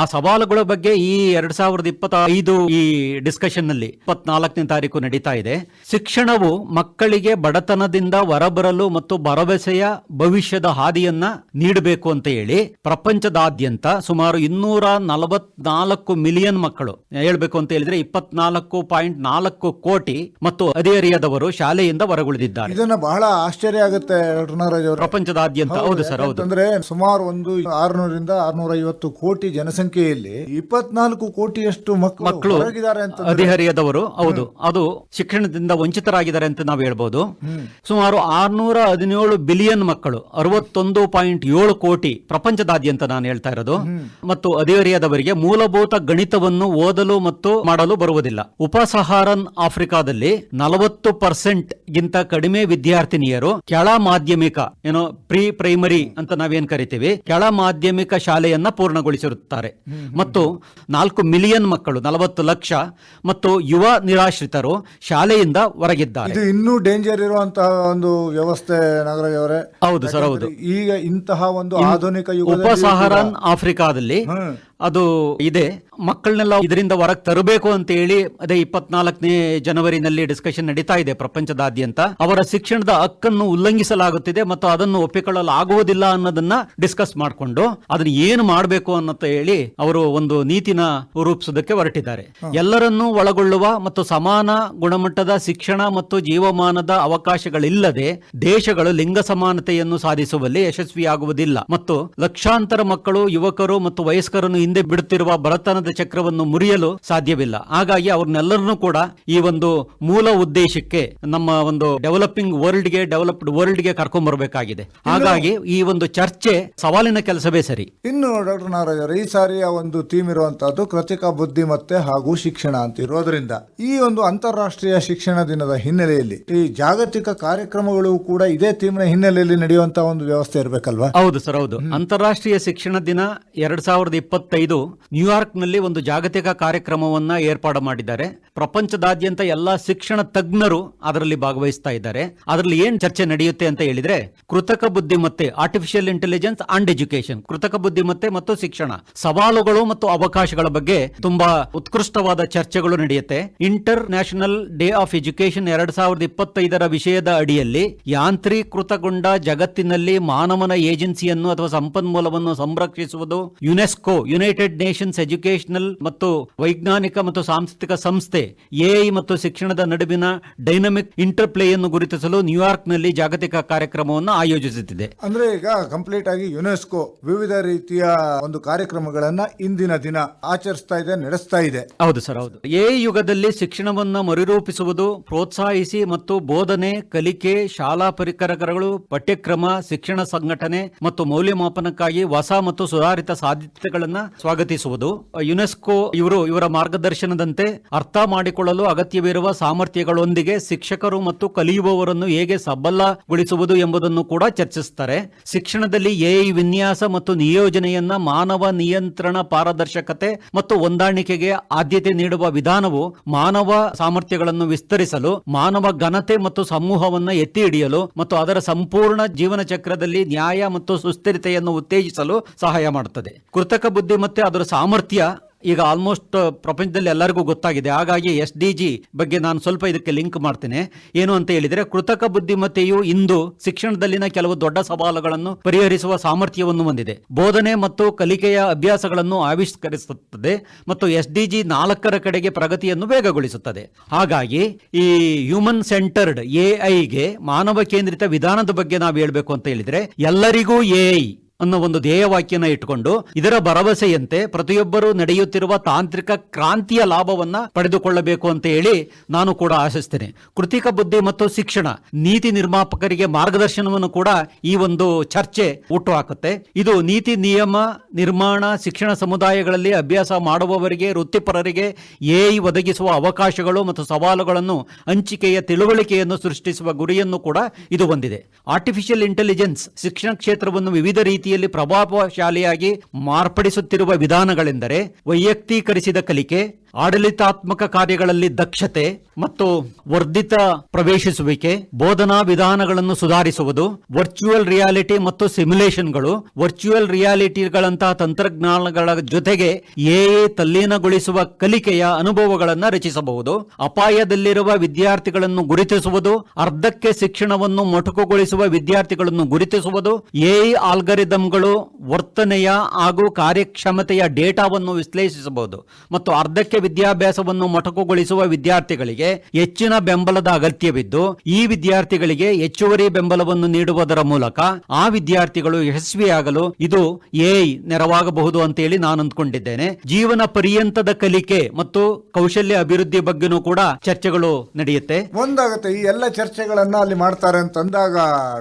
ಆ ಸವಾಲುಗಳ ಬಗ್ಗೆ ಈ ಎರಡ್ ಸಾವಿರದ ಇಪ್ಪತ್ತೈದು ಈ ಡಿಸ್ಕಷನ್ನಲ್ಲಿ ಇಪ್ಪತ್ನಾಲ್ಕನೇ ತಾರೀಕು ನಡೀತಾ ಇದೆ. ಶಿಕ್ಷಣವು ಮಕ್ಕಳಿಗೆ ಬಡತನದಿಂದ ಹೊರಬರಲು ಮತ್ತು ಭರವಸೆಯ ಭವಿಷ್ಯದ ಹಾದಿಯನ್ನ ನೀಡಬೇಕು ಅಂತ ಹೇಳಿ ಪ್ರಪಂಚದಾದ್ಯಂತ ಸುಮಾರು ಇನ್ನೂರ ನಲವತ್ನಾಲ್ಕು ಮಿಲಿಯನ್ ಮಕ್ಕಳು. ಹೇಳ್ಬೇಕು ಅಂತ ಹೇಳಿದ್ರೆ ಇಪ್ಪತ್ನಾಲ್ಕು ಪಾಯಿಂಟ್ ನಾಲ್ಕು ಕೋಟಿ ಮತ್ತು ಹದಿಹರಿಯದವರು ಶಾಲೆಯಿಂದ ಹೊರಗುಳಿದಿದ್ದಾರೆ. ಇದನ್ನ ಬಹಳ ಆಶ್ಚರ್ಯ ಆಗುತ್ತೆ ಪ್ರಪಂಚದಾದ್ಯಂತ. ಹೌದು ಸರ್ ಹೌದು. ಅಂದ್ರೆ ಸುಮಾರು ಒಂದು ಆರ್ನೂರಿಂದ ಆರ್ನೂರ ಐವತ್ತು ಕೋಟಿ ಜನಸಂಖ್ಯೆಯಲ್ಲಿ ಇಪ್ಪತ್ನಾಲ್ಕು ಕೋಟಿಯಷ್ಟು ಮಕ್ಕಳು ಮಕ್ಕಳು ಹೊರಗಿದ್ದಾರೆ ಅಂತ ಹದಿಹರಿಯದವರು ಹೌದು. ಅದು ಶಿಕ್ಷಣದಿಂದ ವಂಚಿತರಾಗಿದ್ದಾರೆ ಅಂತ ನಾವು ಹೇಳ್ಬೋದು. ಸುಮಾರು ಆರ್ನೂರ ಹದಿನೇಳು ಬಿಲಿಯನ್ ಮಕ್ಕಳು ಅರವತ್ತೊಂದು ಪಾಯಿಂಟ್ ಏಳು ಕೋಟಿ ಪ್ರಪಂಚದಾದ್ಯಂತ ನಾನು ಹೇಳ್ತಾ ಇರೋದು. ಮತ್ತು ಅದೇರಿಯಾದವರಿಗೆ ಮೂಲಭೂತ ಗಣಿತವನ್ನು ಓದಲು ಮತ್ತು ಮಾಡಲು ಬರುವುದಿಲ್ಲ. ಉಪಸಹಾರನ್ ಆಫ್ರಿಕಾದಲ್ಲಿ ನಲವತ್ತು ಪರ್ಸೆಂಟ್ ಗಿಂತ ಕಡಿಮೆ ವಿದ್ಯಾರ್ಥಿನಿಯರು ಕೆಳ ಮಾಧ್ಯಮಿಕ ಏನೋ ಪ್ರೀ ಪ್ರೈಮರಿ ಅಂತ ನಾವೇನ್ ಕರಿತೀವಿ ಕೆಳ ಮಾಧ್ಯಮಿಕ ಶಾಲೆಯನ್ನ ಪೂರ್ಣಗೊಳಿಸಿರುತ್ತಾರೆ. ಮತ್ತು ನಾಲ್ಕು ಮಿಲಿಯನ್ ಮಕ್ಕಳು ನಲವತ್ತು ಲಕ್ಷ ಮತ್ತು ಯುವ ನಿರಾಶ್ರಿತರು ಶಾಲೆಯಿಂದ ಹೊರಗಿದ್ದಾರೆ. ಇದು ಇನ್ನೂ ಡೇಂಜರ್ ಇರುವಂತಹ ಒಂದು ವ್ಯವಸ್ಥೆ ನಾಗರಾಜ್ ಅವರೇ. ಹೌದು ಸರ್ ಹೌದು. ಈಗ ಇಂತಹ ಒಂದು ಆಧುನಿಕ ಯುಗದಲ್ಲಿ ಉಪಸಹಾರನ್ ಆಫ್ರಿಕಾದಲ್ಲಿ. ಅದು ಇದೆ. ಮಕ್ಕಳನ್ನೆಲ್ಲ ಇದರಿಂದ ಹೊರಗೆ ತರಬೇಕು ಅಂತ ಹೇಳಿ ಅದೇ ಇಪ್ಪತ್ನಾಲ್ಕನೇ ಜನವರಿನಲ್ಲಿ ಡಿಸ್ಕಷನ್ ನಡೀತಾ ಇದೆ ಪ್ರಪಂಚದಾದ್ಯಂತ. ಅವರ ಶಿಕ್ಷಣದ ಹಕ್ಕನ್ನು ಉಲ್ಲಂಘಿಸಲಾಗುತ್ತಿದೆ ಮತ್ತು ಅದನ್ನು ಒಪ್ಪಿಕೊಳ್ಳಲಾಗುವುದಿಲ್ಲ ಅನ್ನೋದನ್ನ ಡಿಸ್ಕಸ್ ಮಾಡಿಕೊಂಡು ಅದನ್ನ ಏನು ಮಾಡಬೇಕು ಅನ್ನತ ಹೇಳಿ ಅವರು ಒಂದು ನೀತಿನ ರೂಪಿಸೋದಕ್ಕೆ ಹೊರಟಿದ್ದಾರೆ. ಎಲ್ಲರನ್ನೂ ಒಳಗೊಳ್ಳುವ ಮತ್ತು ಸಮಾನ ಗುಣಮಟ್ಟದ ಶಿಕ್ಷಣ ಮತ್ತು ಜೀವಮಾನದ ಅವಕಾಶಗಳಿಲ್ಲದೆ ದೇಶಗಳು ಲಿಂಗ ಸಮಾನತೆಯನ್ನು ಸಾಧಿಸುವಲ್ಲಿ ಯಶಸ್ವಿಯಾಗುವುದಿಲ್ಲ. ಮತ್ತು ಲಕ್ಷಾಂತರ ಮಕ್ಕಳು ಯುವಕರು ಮತ್ತು ವಯಸ್ಕರನ್ನು ಹಿಂದೆ ಬಿಡುತ್ತಿರುವ ಬಡತನದ ಚಕ್ರವನ್ನು ಮುರಿಯಲು ಸಾಧ್ಯವಿಲ್ಲ. ಹಾಗಾಗಿ ಅವ್ರನ್ನೆಲ್ಲರನ್ನೂ ಕೂಡ ಈ ಒಂದು ಮೂಲ ಉದ್ದೇಶಕ್ಕೆ ನಮ್ಮ ಒಂದು ಡೆವಲಪಿಂಗ್ ವರ್ಲ್ಡ್ಗೆ ಡೆವಲಪ್ಡ್ ವರ್ಲ್ಡ್ಗೆ ಕರ್ಕೊಂಡ್ ಬರಬೇಕಾಗಿದೆ ಹಾಗಾಗಿ ಈ ಒಂದು ಚರ್ಚೆ ಸವಾಲಿನ ಕೆಲಸವೇ ಸರಿ. ಇನ್ನು ಡಾಕ್ಟರ್ ನಾಗರಾಜ್ ಅವರೇ, ಈ ಸಾರಿಯ ಒಂದು ಥೀಮ್ ಇರುವಂತಹದ್ದು ಕೃತಿಕ ಬುದ್ಧಿಮತ್ತೆ ಹಾಗೂ ಶಿಕ್ಷಣ ಅಂತ ಇರೋದ್ರಿಂದ. ಈ ಒಂದು ಅಂತಾರಾಷ್ಟ್ರೀಯ ಶಿಕ್ಷಣ ದಿನದ ಹಿನ್ನೆಲೆಯಲ್ಲಿ ಈ ಜಾಗತಿಕ ಕಾರ್ಯಕ್ರಮಗಳು ಕೂಡ ಇದೇ ಥೀಮ್ನ ಹಿನ್ನೆಲೆಯಲ್ಲಿ ನಡೆಯುವಂತಹ ಒಂದು ವ್ಯವಸ್ಥೆ ಇರಬೇಕಲ್ವಾ? ಹೌದು ಸರ್ ಹೌದು. ಅಂತಾರಾಷ್ಟ್ರೀಯ ಶಿಕ್ಷಣ ದಿನ ಎರಡ್ ಸಾವಿರದ ಇಪ್ಪತ್ತೈದು ನ್ಯೂಯಾರ್ಕ್ನಲ್ಲಿ ಒಂದು ಜಾಗತಿಕ ಕಾರ್ಯಕ್ರಮವನ್ನ ಏರ್ಪಾಡು ಮಾಡಿದ್ದಾರೆ. ಪ್ರಪಂಚದಾದ್ಯಂತ ಎಲ್ಲಾ ಶಿಕ್ಷಣ ತಜ್ಞರು ಅದರಲ್ಲಿ ಭಾಗವಹಿಸ್ತಾ ಇದ್ದಾರೆ. ಅದರಲ್ಲಿ ಏನ್ ಚರ್ಚೆ ನಡೆಯುತ್ತೆ ಅಂತ ಹೇಳಿದ್ರೆ, ಕೃತಕ ಬುದ್ಧಿಮತ್ತೆ ಆರ್ಟಿಫಿಷಿಯಲ್ ಇಂಟೆಲಿಜೆನ್ಸ್ ಅಂಡ್ ಎಜುಕೇಶನ್ ಕೃತಕ ಬುದ್ಧಿಮತ್ತೆ ಮತ್ತು ಶಿಕ್ಷಣ. ಸವಾಲುಗಳು ಮತ್ತು ಅವಕಾಶಗಳ ಬಗ್ಗೆ ತುಂಬಾ ಉತ್ಕೃಷ್ಟವಾದ ಚರ್ಚೆಗಳು ನಡೆಯುತ್ತೆ. International day of education ಎರಡ್ ಸಾವಿರದ ಇಪ್ಪತ್ತೈದರ ವಿಷಯದ ಅಡಿಯಲ್ಲಿ ಯಾಂತ್ರೀಕೃತಗೊಂಡ ಜಗತ್ತಿನಲ್ಲಿ ಮಾನವನ ಏಜೆನ್ಸಿಯನ್ನು ಅಥವಾ ಸಂಪನ್ಮೂಲವನ್ನು ಸಂರಕ್ಷಿಸುವುದು ಯುನೆಸ್ಕೋ ಯುನೈಟೆಡ್ ನೇಷನ್ಸ್ ಎಜುಕೇಶನಲ್ ಮತ್ತು ವೈಜ್ಞಾನಿಕ ಮತ್ತು ಸಾಂಸ್ಕೃತಿಕ ಸಂಸ್ಥೆ ಎಐ ಮತ್ತು ಶಿಕ್ಷಣದ ನಡುವಿನ ಡೈನಮಿಕ್ ಇಂಟರ್ಪ್ಲೇಯನ್ನು ಗುರುತಿಸಲು ನ್ಯೂಯಾರ್ಕ್ನಲ್ಲಿ ಜಾಗತಿಕ ಕಾರ್ಯಕ್ರಮವನ್ನು ಆಯೋಜಿಸುತ್ತಿದೆ. ಅಂದ್ರೆ ಈಗ ಕಂಪ್ಲೀಟ್ ಆಗಿ ಯುನೆಸ್ಕೋ ವಿವಿಧ ರೀತಿಯ ಒಂದು ಕಾರ್ಯಕ್ರಮಗಳನ್ನ ಇಂದಿನ ದಿನ ಆಚರಿಸ್ತಾ ಇದೆ ನಡೆಸ್ತಾ ಇದೆ. ಹೌದು ಸರ್ ಹೌದು. ಎ ಯುಗದಲ್ಲಿ ಶಿಕ್ಷಣವನ್ನ ಮರುರೂಪಿಸುವುದು ಪ್ರೋತ್ಸಾಹಿಸಿ ಮತ್ತು ಬೋಧನೆ ಕಲಿಕೆ ಶಾಲಾ ಪರಿಕರಗಳು ಪಠ್ಯಕ್ರಮ ಶಿಕ್ಷಣ ಸಂಘಟನೆ ಮತ್ತು ಮೌಲ್ಯಮಾಪನಕ್ಕಾಗಿ ಹೊಸ ಮತ್ತು ಸುಧಾರಿತ ಸಾಧ್ಯತೆಗಳನ್ನ ಸ್ವಾಗತಿಸುವುದು. ಯುನೆಸ್ಕೋ ಇವರು ಇವರ ಮಾರ್ಗದರ್ಶನದಂತೆ ಅರ್ಥ ಮಾಡಿಕೊಳ್ಳಲು ಅಗತ್ಯವಿರುವ ಸಾಮರ್ಥ್ಯಗಳೊಂದಿಗೆ ಶಿಕ್ಷಕರು ಮತ್ತು ಕಲಿಯುವವರನ್ನು ಹೇಗೆ ಸಬಲಗೊಳಿಸುವುದು ಎಂಬುದನ್ನು ಕೂಡ ಚರ್ಚಿಸುತ್ತಾರೆ. ಶಿಕ್ಷಣದಲ್ಲಿ ಎಐ ವಿನ್ಯಾಸ ಮತ್ತು ನಿಯೋಜನೆಯನ್ನ ಮಾನವ ನಿಯಂತ್ರಣ ಪಾರದರ್ಶಕತೆ ಮತ್ತು ಹೊಂದಾಣಿಕೆಗೆ ಆದ್ಯತೆ ನೀಡುವ ವಿಧಾನವು ಮಾನವ ಸಾಮರ್ಥ್ಯಗಳನ್ನು ವಿಸ್ತರಿಸಲು, ಮಾನವ ಘನತೆ ಮತ್ತು ಸಮೂಹವನ್ನು ಎತ್ತಿ ಹಿಡಿಯಲು ಮತ್ತು ಅದರ ಸಂಪೂರ್ಣ ಜೀವನ ಚಕ್ರದಲ್ಲಿ ನ್ಯಾಯ ಮತ್ತು ಸುಸ್ಥಿರತೆಯನ್ನು ಉತ್ತೇಜಿಸಲು ಸಹಾಯ ಮಾಡುತ್ತದೆ. ಕೃತಕ ಬುದ್ಧಿ ಮತ್ತೆ ಅದರ ಸಾಮರ್ಥ್ಯ ಈಗ ಆಲ್ಮೋಸ್ಟ್ ಪ್ರಪಂಚದಲ್ಲಿ ಎಲ್ಲರಿಗೂ ಗೊತ್ತಾಗಿದೆ. ಹಾಗಾಗಿ ಎಸ್ ಡಿ ಜಿ ಬಗ್ಗೆ ನಾನು ಸ್ವಲ್ಪ ಇದಕ್ಕೆ ಲಿಂಕ್ ಮಾಡ್ತೇನೆ. ಏನು ಅಂತ ಹೇಳಿದರೆ, ಕೃತಕ ಬುದ್ಧಿಮತ್ತೆಯು ಇಂದು ಶಿಕ್ಷಣದಲ್ಲಿನ ಕೆಲವು ದೊಡ್ಡ ಸವಾಲುಗಳನ್ನು ಪರಿಹರಿಸುವ ಸಾಮರ್ಥ್ಯವನ್ನು ಹೊಂದಿದೆ. ಬೋಧನೆ ಮತ್ತು ಕಲಿಕೆಯ ಅಭ್ಯಾಸಗಳನ್ನು ಆವಿಷ್ಕರಿಸುತ್ತದೆ ಮತ್ತು ಎಸ್ ಡಿ ಜಿ ನಾಲ್ಕರ ಕಡೆಗೆ ಪ್ರಗತಿಯನ್ನು ವೇಗಗೊಳಿಸುತ್ತದೆ. ಹಾಗಾಗಿ ಈ ಹ್ಯೂಮನ್ ಸೆಂಟರ್ಡ್ ಎಐಗೆ ಮಾನವ ಕೇಂದ್ರಿತ ವಿಧಾನದ ಬಗ್ಗೆ ನಾವು ಹೇಳಬೇಕು ಅಂತ ಹೇಳಿದರೆ, ಎಲ್ಲರಿಗೂ ಎಐ ಅನ್ನೋ ಒಂದು ಧ್ಯೇಯವಾಕ್ಯನ ಇಟ್ಟುಕೊಂಡು ಇದರ ಭರವಸೆಯಂತೆ ಪ್ರತಿಯೊಬ್ಬರು ನಡೆಯುತ್ತಿರುವ ತಾಂತ್ರಿಕ ಕ್ರಾಂತಿಯ ಲಾಭವನ್ನ ಪಡೆದುಕೊಳ್ಳಬೇಕು ಅಂತ ಹೇಳಿ ನಾನು ಕೂಡ ಆಶಿಸ್ತೇನೆ. ಕೃತಿಕ ಬುದ್ಧಿ ಮತ್ತು ಶಿಕ್ಷಣ, ನೀತಿ ನಿರ್ಮಾಪಕರಿಗೆ ಮಾರ್ಗದರ್ಶನವನ್ನು ಕೂಡ ಈ ಒಂದು ಚರ್ಚೆ ಹುಟ್ಟು ಹಾಕುತ್ತೆ. ಇದು ನೀತಿ ನಿಯಮ, ನಿರ್ಮಾಣ, ಶಿಕ್ಷಣ ಸಮುದಾಯಗಳಲ್ಲಿ ಅಭ್ಯಾಸ ಮಾಡುವವರಿಗೆ, ವೃತ್ತಿಪರರಿಗೆ ಎಐ ಒದಗಿಸುವ ಅವಕಾಶಗಳು ಮತ್ತು ಸವಾಲುಗಳನ್ನು ಹಂಚಿಕೆಯ ತಿಳುವಳಿಕೆಯನ್ನು ಸೃಷ್ಟಿಸುವ ಗುರಿಯನ್ನು ಕೂಡ ಇದು ಹೊಂದಿದೆ. ಆರ್ಟಿಫಿಷಿಯಲ್ ಇಂಟೆಲಿಜೆನ್ಸ್ ಶಿಕ್ಷಣ ಕ್ಷೇತ್ರವನ್ನು ವಿವಿಧ ರೀತಿಯಲ್ಲಿ ಪ್ರಭಾವಶಾಲಿಯಾಗಿ ಮಾರ್ಪಡಿಸುತ್ತಿರುವ ವಿಧಾನಗಳೆಂದರೆ ವೈಯಕ್ತೀಕರಿಸಿದ ಕಲಿಕೆ ಆಡಳಿತಾತ್ಮಕ ಕಾರ್ಯಗಳಲ್ಲಿ ದಕ್ಷತೆ ಮತ್ತು ವರ್ಧಿತ ಪ್ರವೇಶಿಸುವಿಕೆ, ಬೋಧನಾ ವಿಧಾನಗಳನ್ನು ಸುಧಾರಿಸುವುದು ವರ್ಚುವಲ್ ರಿಯಾಲಿಟಿ ಮತ್ತು ಸಿಮ್ಯುಲೇಷನ್ಗಳು ವರ್ಚುವಲ್ ರಿಯಾಲಿಟಿಗಳಂತಹ ತಂತ್ರಜ್ಞಾನಗಳ ಜೊತೆಗೆ ಎಎ ತಲ್ಲೀನಗೊಳಿಸುವ ಕಲಿಕೆಯ ಅನುಭವಗಳನ್ನು ರಚಿಸಬಹುದು, ಅಪಾಯದಲ್ಲಿರುವ ವಿದ್ಯಾರ್ಥಿಗಳನ್ನು ಗುರುತಿಸುವುದು, ಅರ್ಧಕ್ಕೆ ಶಿಕ್ಷಣವನ್ನು ಮೊಟಕುಗೊಳಿಸುವ ವಿದ್ಯಾರ್ಥಿಗಳನ್ನು ಗುರುತಿಸುವುದು, ಎಐ ಆಲ್ಗರಿದಮ್ಗಳು ವರ್ತನೆಯ ಹಾಗೂ ಕಾರ್ಯಕ್ಷಮತೆಯ ಡೇಟಾವನ್ನು ವಿಶ್ಲೇಷಿಸಬಹುದು ಮತ್ತು ಅರ್ಧಕ್ಕೆ ವಿದ್ಯಾಭ್ಯಾಸವನ್ನು ಮೊಟಕುಗೊಳಿಸುವ ವಿದ್ಯಾರ್ಥಿಗಳಿಗೆ ಹೆಚ್ಚಿನ ಬೆಂಬಲದ ಅಗತ್ಯವಿದ್ದು ಈ ವಿದ್ಯಾರ್ಥಿಗಳಿಗೆ ಹೆಚ್ಚುವರಿ ಬೆಂಬಲವನ್ನು ನೀಡುವುದರ ಮೂಲಕ ಆ ವಿದ್ಯಾರ್ಥಿಗಳು ಯಶಸ್ವಿಯಾಗಲು ಇದು ಎಐ ನೆರವಾಗಬಹುದು ಅಂತ ಹೇಳಿ ನಾನು ಅಂದ್ಕೊಂಡಿದ್ದೇನೆ. ಜೀವನ ಪರ್ಯಂತದ ಕಲಿಕೆ ಮತ್ತು ಕೌಶಲ್ಯ ಅಭಿವೃದ್ಧಿ ಬಗ್ಗೆನೂ ಕೂಡ ಚರ್ಚೆಗಳು ನಡೆಯುತ್ತೆ. ಒಂದಾಗುತ್ತೆ ಈ ಎಲ್ಲ ಚರ್ಚೆಗಳನ್ನ ಅಲ್ಲಿ ಮಾಡ್ತಾರೆ ಅಂತಂದಾಗ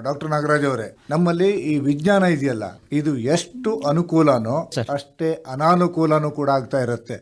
ಡಾಕ್ಟರ್ ನಾಗರಾಜ್ ಅವರೇ ನಮ್ಮಲ್ಲಿ ಈ ವಿಜ್ಞಾನ ಇದೆಯಲ್ಲ ಇದು ಎಷ್ಟು ಅನುಕೂಲನೋ ಅಷ್ಟೇ ಅನಾನುಕೂಲನೂ ಕೂಡ ಆಗ್ತಾ ಇರುತ್ತೆ.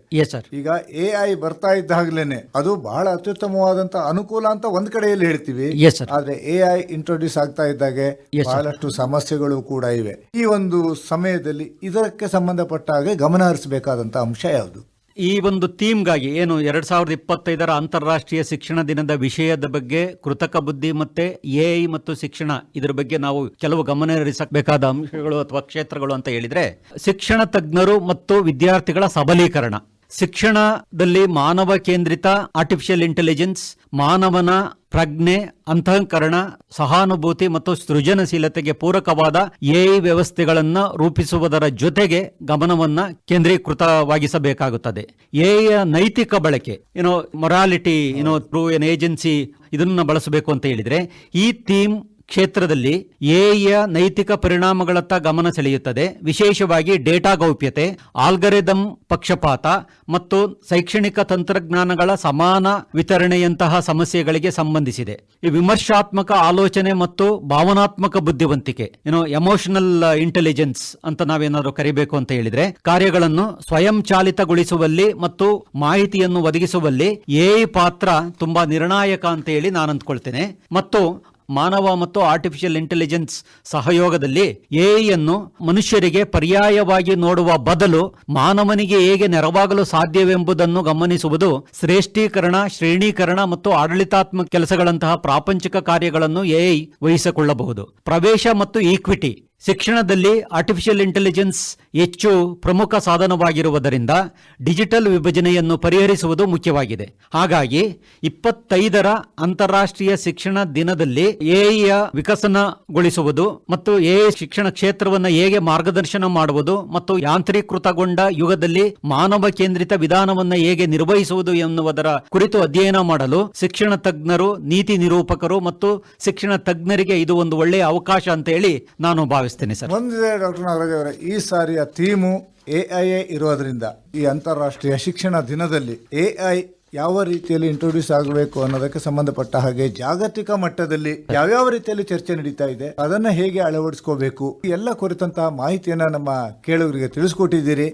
ಈಗ ಎ ಐ ಬರ್ತಾ ಇದ್ದಾಗಲೇನೆ ಅದು ಬಹಳ ಅತ್ಯುತ್ತಮವಾದಂತ ಅನುಕೂಲ ಅಂತ ಒಂದ್ ಕಡೆಯಲ್ಲಿ ಹೇಳ್ತೀವಿ. ಆದ್ರೆ ಎ ಐ ಇಂಟ್ರೊಡ್ಯೂಸ್ ಆಗ್ತಾ ಇದ್ದಾಗೆ Yes, sir. ಬಹಳಷ್ಟು ಸಮಸ್ಯೆಗಳು ಕೂಡ ಇವೆ. ಈ ಒಂದು ಸಮಯದಲ್ಲಿ ಇದಕ್ಕೆ ಸಂಬಂಧಪಟ್ಟ ಹಾಗೆ ಗಮನ ಹರಿಸಬೇಕಾದಂತ ಅಂಶ ಯಾವುದು? ಈ ಒಂದು ಥೀಮ್ಗಾಗಿ ಏನು ಎರಡ್ ಸಾವಿರದ ಇಪ್ಪತ್ತೈದರ ಅಂತಾರಾಷ್ಟ್ರೀಯ ಶಿಕ್ಷಣ ದಿನದ ವಿಷಯದ ಬಗ್ಗೆ ಕೃತಕ ಬುದ್ಧಿ ಮತ್ತೆ ಎಐ ಮತ್ತು ಶಿಕ್ಷಣ ಇದರ ಬಗ್ಗೆ ನಾವು ಕೆಲವು ಗಮನ ಹರಿಸಬೇಕಾದ ಅಂಶಗಳು ಅಥವಾ ಕ್ಷೇತ್ರಗಳು ಅಂತ ಹೇಳಿದ್ರೆ ಶಿಕ್ಷಣ ತಜ್ಞರು ಮತ್ತು ವಿದ್ಯಾರ್ಥಿಗಳ ಸಬಲೀಕರಣ. ಶಿಕ್ಷಣದಲ್ಲಿ ಮಾನವ ಕೇಂದ್ರಿತ ಆರ್ಟಿಫಿಷಿಯಲ್ ಇಂಟೆಲಿಜೆನ್ಸ್ ಮಾನವನ ಪ್ರಜ್ಞೆ, ಅಂತಃಕರಣ, ಸಹಾನುಭೂತಿ ಮತ್ತು ಸೃಜನಶೀಲತೆಗೆ ಪೂರಕವಾದ ಎಐ ವ್ಯವಸ್ಥೆಗಳನ್ನು ರೂಪಿಸುವುದರ ಜೊತೆಗೆ ಗಮನವನ್ನು ಕೇಂದ್ರೀಕೃತವಾಗಿಸಬೇಕಾಗುತ್ತದೆ. ಎಐಯ ನೈತಿಕ ಬಳಕೆ ಏನೋ ಮೊರಾಲಿಟಿ ಏನೋ ಥ್ರೂ ಎನ್ ಏಜೆನ್ಸಿ ಇದನ್ನು ಬಳಸಬೇಕು ಅಂತ ಹೇಳಿದರೆ ಈ ಥೀಮ್ ಕ್ಷೇತ್ರದಲ್ಲಿ ಎಐಯ ನೈತಿಕ ಪರಿಣಾಮಗಳತ್ತ ಗಮನ ಸೆಳೆಯುತ್ತದೆ. ವಿಶೇಷವಾಗಿ ಡೇಟಾ ಗೌಪ್ಯತೆ, ಆಲ್ಗರಿದಮ್ ಪಕ್ಷಪಾತ ಮತ್ತು ಶೈಕ್ಷಣಿಕ ತಂತ್ರಜ್ಞಾನಗಳ ಸಮಾನ ವಿತರಣೆಯಂತಹ ಸಮಸ್ಯೆಗಳಿಗೆ ಸಂಬಂಧಿಸಿದೆ. ಈ ವಿಮರ್ಶಾತ್ಮಕ ಆಲೋಚನೆ ಮತ್ತು ಭಾವನಾತ್ಮಕ ಬುದ್ಧಿವಂತಿಕೆ ಏನೋ ಎಮೋಷನಲ್ ಇಂಟೆಲಿಜೆನ್ಸ್ ಅಂತ ನಾವೇನಾದರೂ ಕರಿಬೇಕು ಅಂತ ಹೇಳಿದ್ರೆ, ಕಾರ್ಯಗಳನ್ನು ಸ್ವಯಂ ಚಾಲಿತಗೊಳಿಸುವಲ್ಲಿ ಮತ್ತು ಮಾಹಿತಿಯನ್ನು ಒದಗಿಸುವಲ್ಲಿ ಎಐ ಪಾತ್ರ ತುಂಬಾ ನಿರ್ಣಾಯಕ ಅಂತ ಹೇಳಿ ನಾನು ಅಂದ್ಕೊಳ್ತೇನೆ ಮತ್ತು ಮಾನವ ಮತ್ತು ಆರ್ಟಿಫಿಷಿಯಲ್ ಇಂಟೆಲಿಜೆನ್ಸ್ ಸಹಯೋಗದಲ್ಲಿ ಎಐಯನ್ನು ಮನುಷ್ಯರಿಗೆ ಪರ್ಯಾಯವಾಗಿ ನೋಡುವ ಬದಲು ಮಾನವನಿಗೆ ಹೇಗೆ ನೆರವಾಗಲು ಸಾಧ್ಯವೆಂಬುದನ್ನು ಗಮನಿಸುವುದು ಶ್ರೇಷ್ಠೀಕರಣ, ಶ್ರೇಣೀಕರಣ ಮತ್ತು ಆಡಳಿತಾತ್ಮಕ ಕೆಲಸಗಳಂತಹ ಪ್ರಾಪಂಚಿಕ ಕಾರ್ಯಗಳನ್ನು ಎಐ ವಹಿಸಿಕೊಳ್ಳಬಹುದು. ಪ್ರವೇಶ ಮತ್ತು ಈಕ್ವಿಟಿ ಶಿಕ್ಷಣದಲ್ಲಿ ಆರ್ಟಿಫಿಷಿಯಲ್ ಇಂಟೆಲಿಜೆನ್ಸ್ ಹೆಚ್ಚು ಪ್ರಮುಖ ಸಾಧನವಾಗಿರುವುದರಿಂದ ಡಿಜಿಟಲ್ ವಿಭಜನೆಯನ್ನು ಪರಿಹರಿಸುವುದು ಮುಖ್ಯವಾಗಿದೆ. ಹಾಗಾಗಿ ಇಪ್ಪತ್ತೈದರ ಅಂತಾರಾಷ್ಟ್ರೀಯ ಶಿಕ್ಷಣ ದಿನದಲ್ಲಿ ಎಐಯ ವಿಕಸನಗೊಳಿಸುವುದು ಮತ್ತು ಎಐ ಶಿಕ್ಷಣ ಕ್ಷೇತ್ರವನ್ನು ಹೇಗೆ ಮಾರ್ಗದರ್ಶನ ಮಾಡುವುದು ಮತ್ತು ಯಾಂತ್ರೀಕೃತಗೊಂಡ ಯುಗದಲ್ಲಿ ಮಾನವ ಕೇಂದ್ರಿತ ವಿಧಾನವನ್ನು ಹೇಗೆ ನಿರ್ವಹಿಸುವುದು ಎನ್ನುವುದರ ಕುರಿತು ಅಧ್ಯಯನ ಮಾಡಲು ಶಿಕ್ಷಣ ತಜ್ಞರು, ನೀತಿ ನಿರೂಪಕರು ಮತ್ತು ಶಿಕ್ಷಣ ತಜ್ಞರಿಗೆ ಇದು ಒಂದು ಒಳ್ಳೆಯ ಅವಕಾಶ ಅಂತ ಹೇಳಿ ನಾನು ಭಾವಿಸ್ತೇನೆ ಸರ್. ಒಂದಿದೆ ಡಾಕ್ಟರ್ ನಾಗರಾಜ್ ಅವರ, ಈ ಸಾರಿಯ ಥೀಮು ಎ ಐ ಎ ಇರೋದ್ರಿಂದ ಈ ಅಂತಾರಾಷ್ಟ್ರೀಯ ಶಿಕ್ಷಣ ದಿನದಲ್ಲಿ ಎ ಐ ಯಾವ ರೀತಿಯಲ್ಲಿ ಇಂಟ್ರೊಡ್ಯೂಸ್ ಆಗಬೇಕು ಅನ್ನೋದಕ್ಕೆ ಸಂಬಂಧಪಟ್ಟ ಹಾಗೆ ಜಾಗತಿಕ ಮಟ್ಟದಲ್ಲಿ ಯಾವ್ಯಾವ ರೀತಿಯಲ್ಲಿ ಚರ್ಚೆ ನಡೀತಾ ಇದೆ ಅದನ್ನ ಹೇಗೆ ಅಳವಡಿಸ್ಕೋಬೇಕು ಎಲ್ಲ ಕುರಿತಂತಹ ಮಾಹಿತಿಯನ್ನ ನಮ್ಮ ಕೇಳುಗರಿಗೆ ತಿಳಿಸ್ಕೊಟ್ಟಿದ್ದೀರಿ.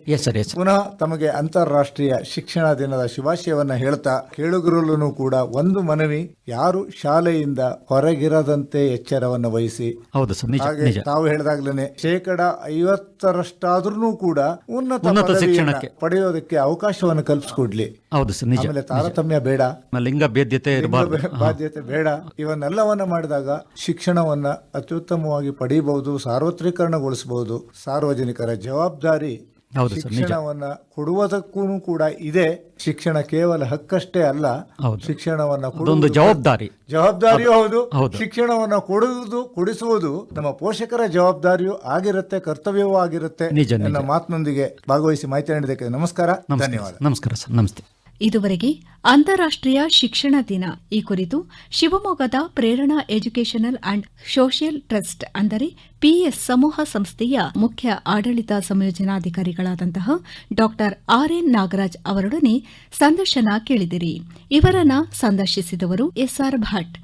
ಪುನಃ ತಮಗೆ ಅಂತಾರಾಷ್ಟ್ರೀಯ ಶಿಕ್ಷಣ ದಿನದ ಶುಭಾಶಯವನ್ನ ಹೇಳ್ತಾ ಕೇಳುಗರಲ್ಲೂ ಕೂಡ ಒಂದು ಮನವಿ ಯಾರು ಶಾಲೆಯಿಂದ ಹೊರಗಿರದಂತೆ ಎಚ್ಚರವನ್ನು ವಹಿಸಿ. ಹೌದು ಹಾಗೆ ತಾವು ಹೇಳಿದಾಗ್ಲೇನೆ ಶೇಕಡ ಐವತ್ತರಷ್ಟಾದ್ರೂ ಕೂಡ ಉನ್ನತ ಶಿಕ್ಷಣಕ್ಕೆ. ಪಡೆಯೋದಕ್ಕೆ ಅವಕಾಶವನ್ನು ಕಲ್ಪಿಸ್ಕೊಡ್ಲಿ. ಹೌದು ಸರ್ ನಿಜ. ಆಮೇಲೆ ತಾರತಮ್ಯ ಬೇಡ. ಲಿಂಗ ಭೇದ್ಯತೆ ಬಾಧ್ಯತೆ ಬೇಡ. ಇವನ್ನೆಲ್ಲವನ್ನ ಮಾಡಿದಾಗ ಶಿಕ್ಷಣವನ್ನ ಅತ್ಯುತ್ತಮವಾಗಿ ಪಡೆಯಬಹುದು ಸಾರ್ವತ್ರೀಕರಣಗೊಳಿಸಬಹುದು ಸಾರ್ವಜನಿಕರ ಜವಾಬ್ದಾರಿ. ಶಿಕ್ಷಣವನ್ನ ಕೊಡುವುದಕ್ಕೂ ಕೂಡ ಇದೆ. ಶಿಕ್ಷಣ ಕೇವಲ ಹಕ್ಕಷ್ಟೇ ಅಲ್ಲ ಶಿಕ್ಷಣವನ್ನ ಕೊಡುವುದು ಜವಾಬ್ದಾರಿ. ಜವಾಬ್ದಾರಿಯೂ ಹೌದು. ಶಿಕ್ಷಣವನ್ನ ಕೊಡುವುದು ಕೊಡಿಸುವುದು ನಮ್ಮ ಪೋಷಕರ ಜವಾಬ್ದಾರಿಯೂ ಆಗಿರುತ್ತೆ ಕರ್ತವ್ಯವೂ ಆಗಿರುತ್ತೆ. ನನ್ನ ಮಾತಿನೊಂದಿಗೆ ಭಾಗವಹಿಸಿ ಮಾಹಿತಿ ನೀಡಿದ್ದಕ್ಕೆ ನಮಸ್ಕಾರ. ನಮಸ್ಕಾರ. ಧನ್ಯವಾದ. ನಮಸ್ಕಾರ ಸರ್ ನಮಸ್ತೆ. ಇದುವರೆಗೆ ಅಂತಾರಾಷ್ಟ್ರೀಯ ಶಿಕ್ಷಣ ದಿನ. ಈ ಕುರಿತು ಶಿವಮೊಗ್ಗದ Prerana educational and social trust ಅಂದರೆ ಪಿಎಸ್ ಸಮೂಹ ಸಂಸ್ಥೆಯ ಮುಖ್ಯ ಆಡಳಿತ ಸಂಯೋಜನಾಧಿಕಾರಿಗಳಾದಂತಹ ಡಾಕ್ಟರ್ ಆರ್ ಎನ್ ನಾಗರಾಜ್ ಅವರೊಡನೆ ಸಂದರ್ಶನ ಕೇಳಿದಿರಿ. ಇವರನ್ನ ಸಂದರ್ಶಿಸಿದವರು ಎಸ್ಆರ್ ಭಟ್.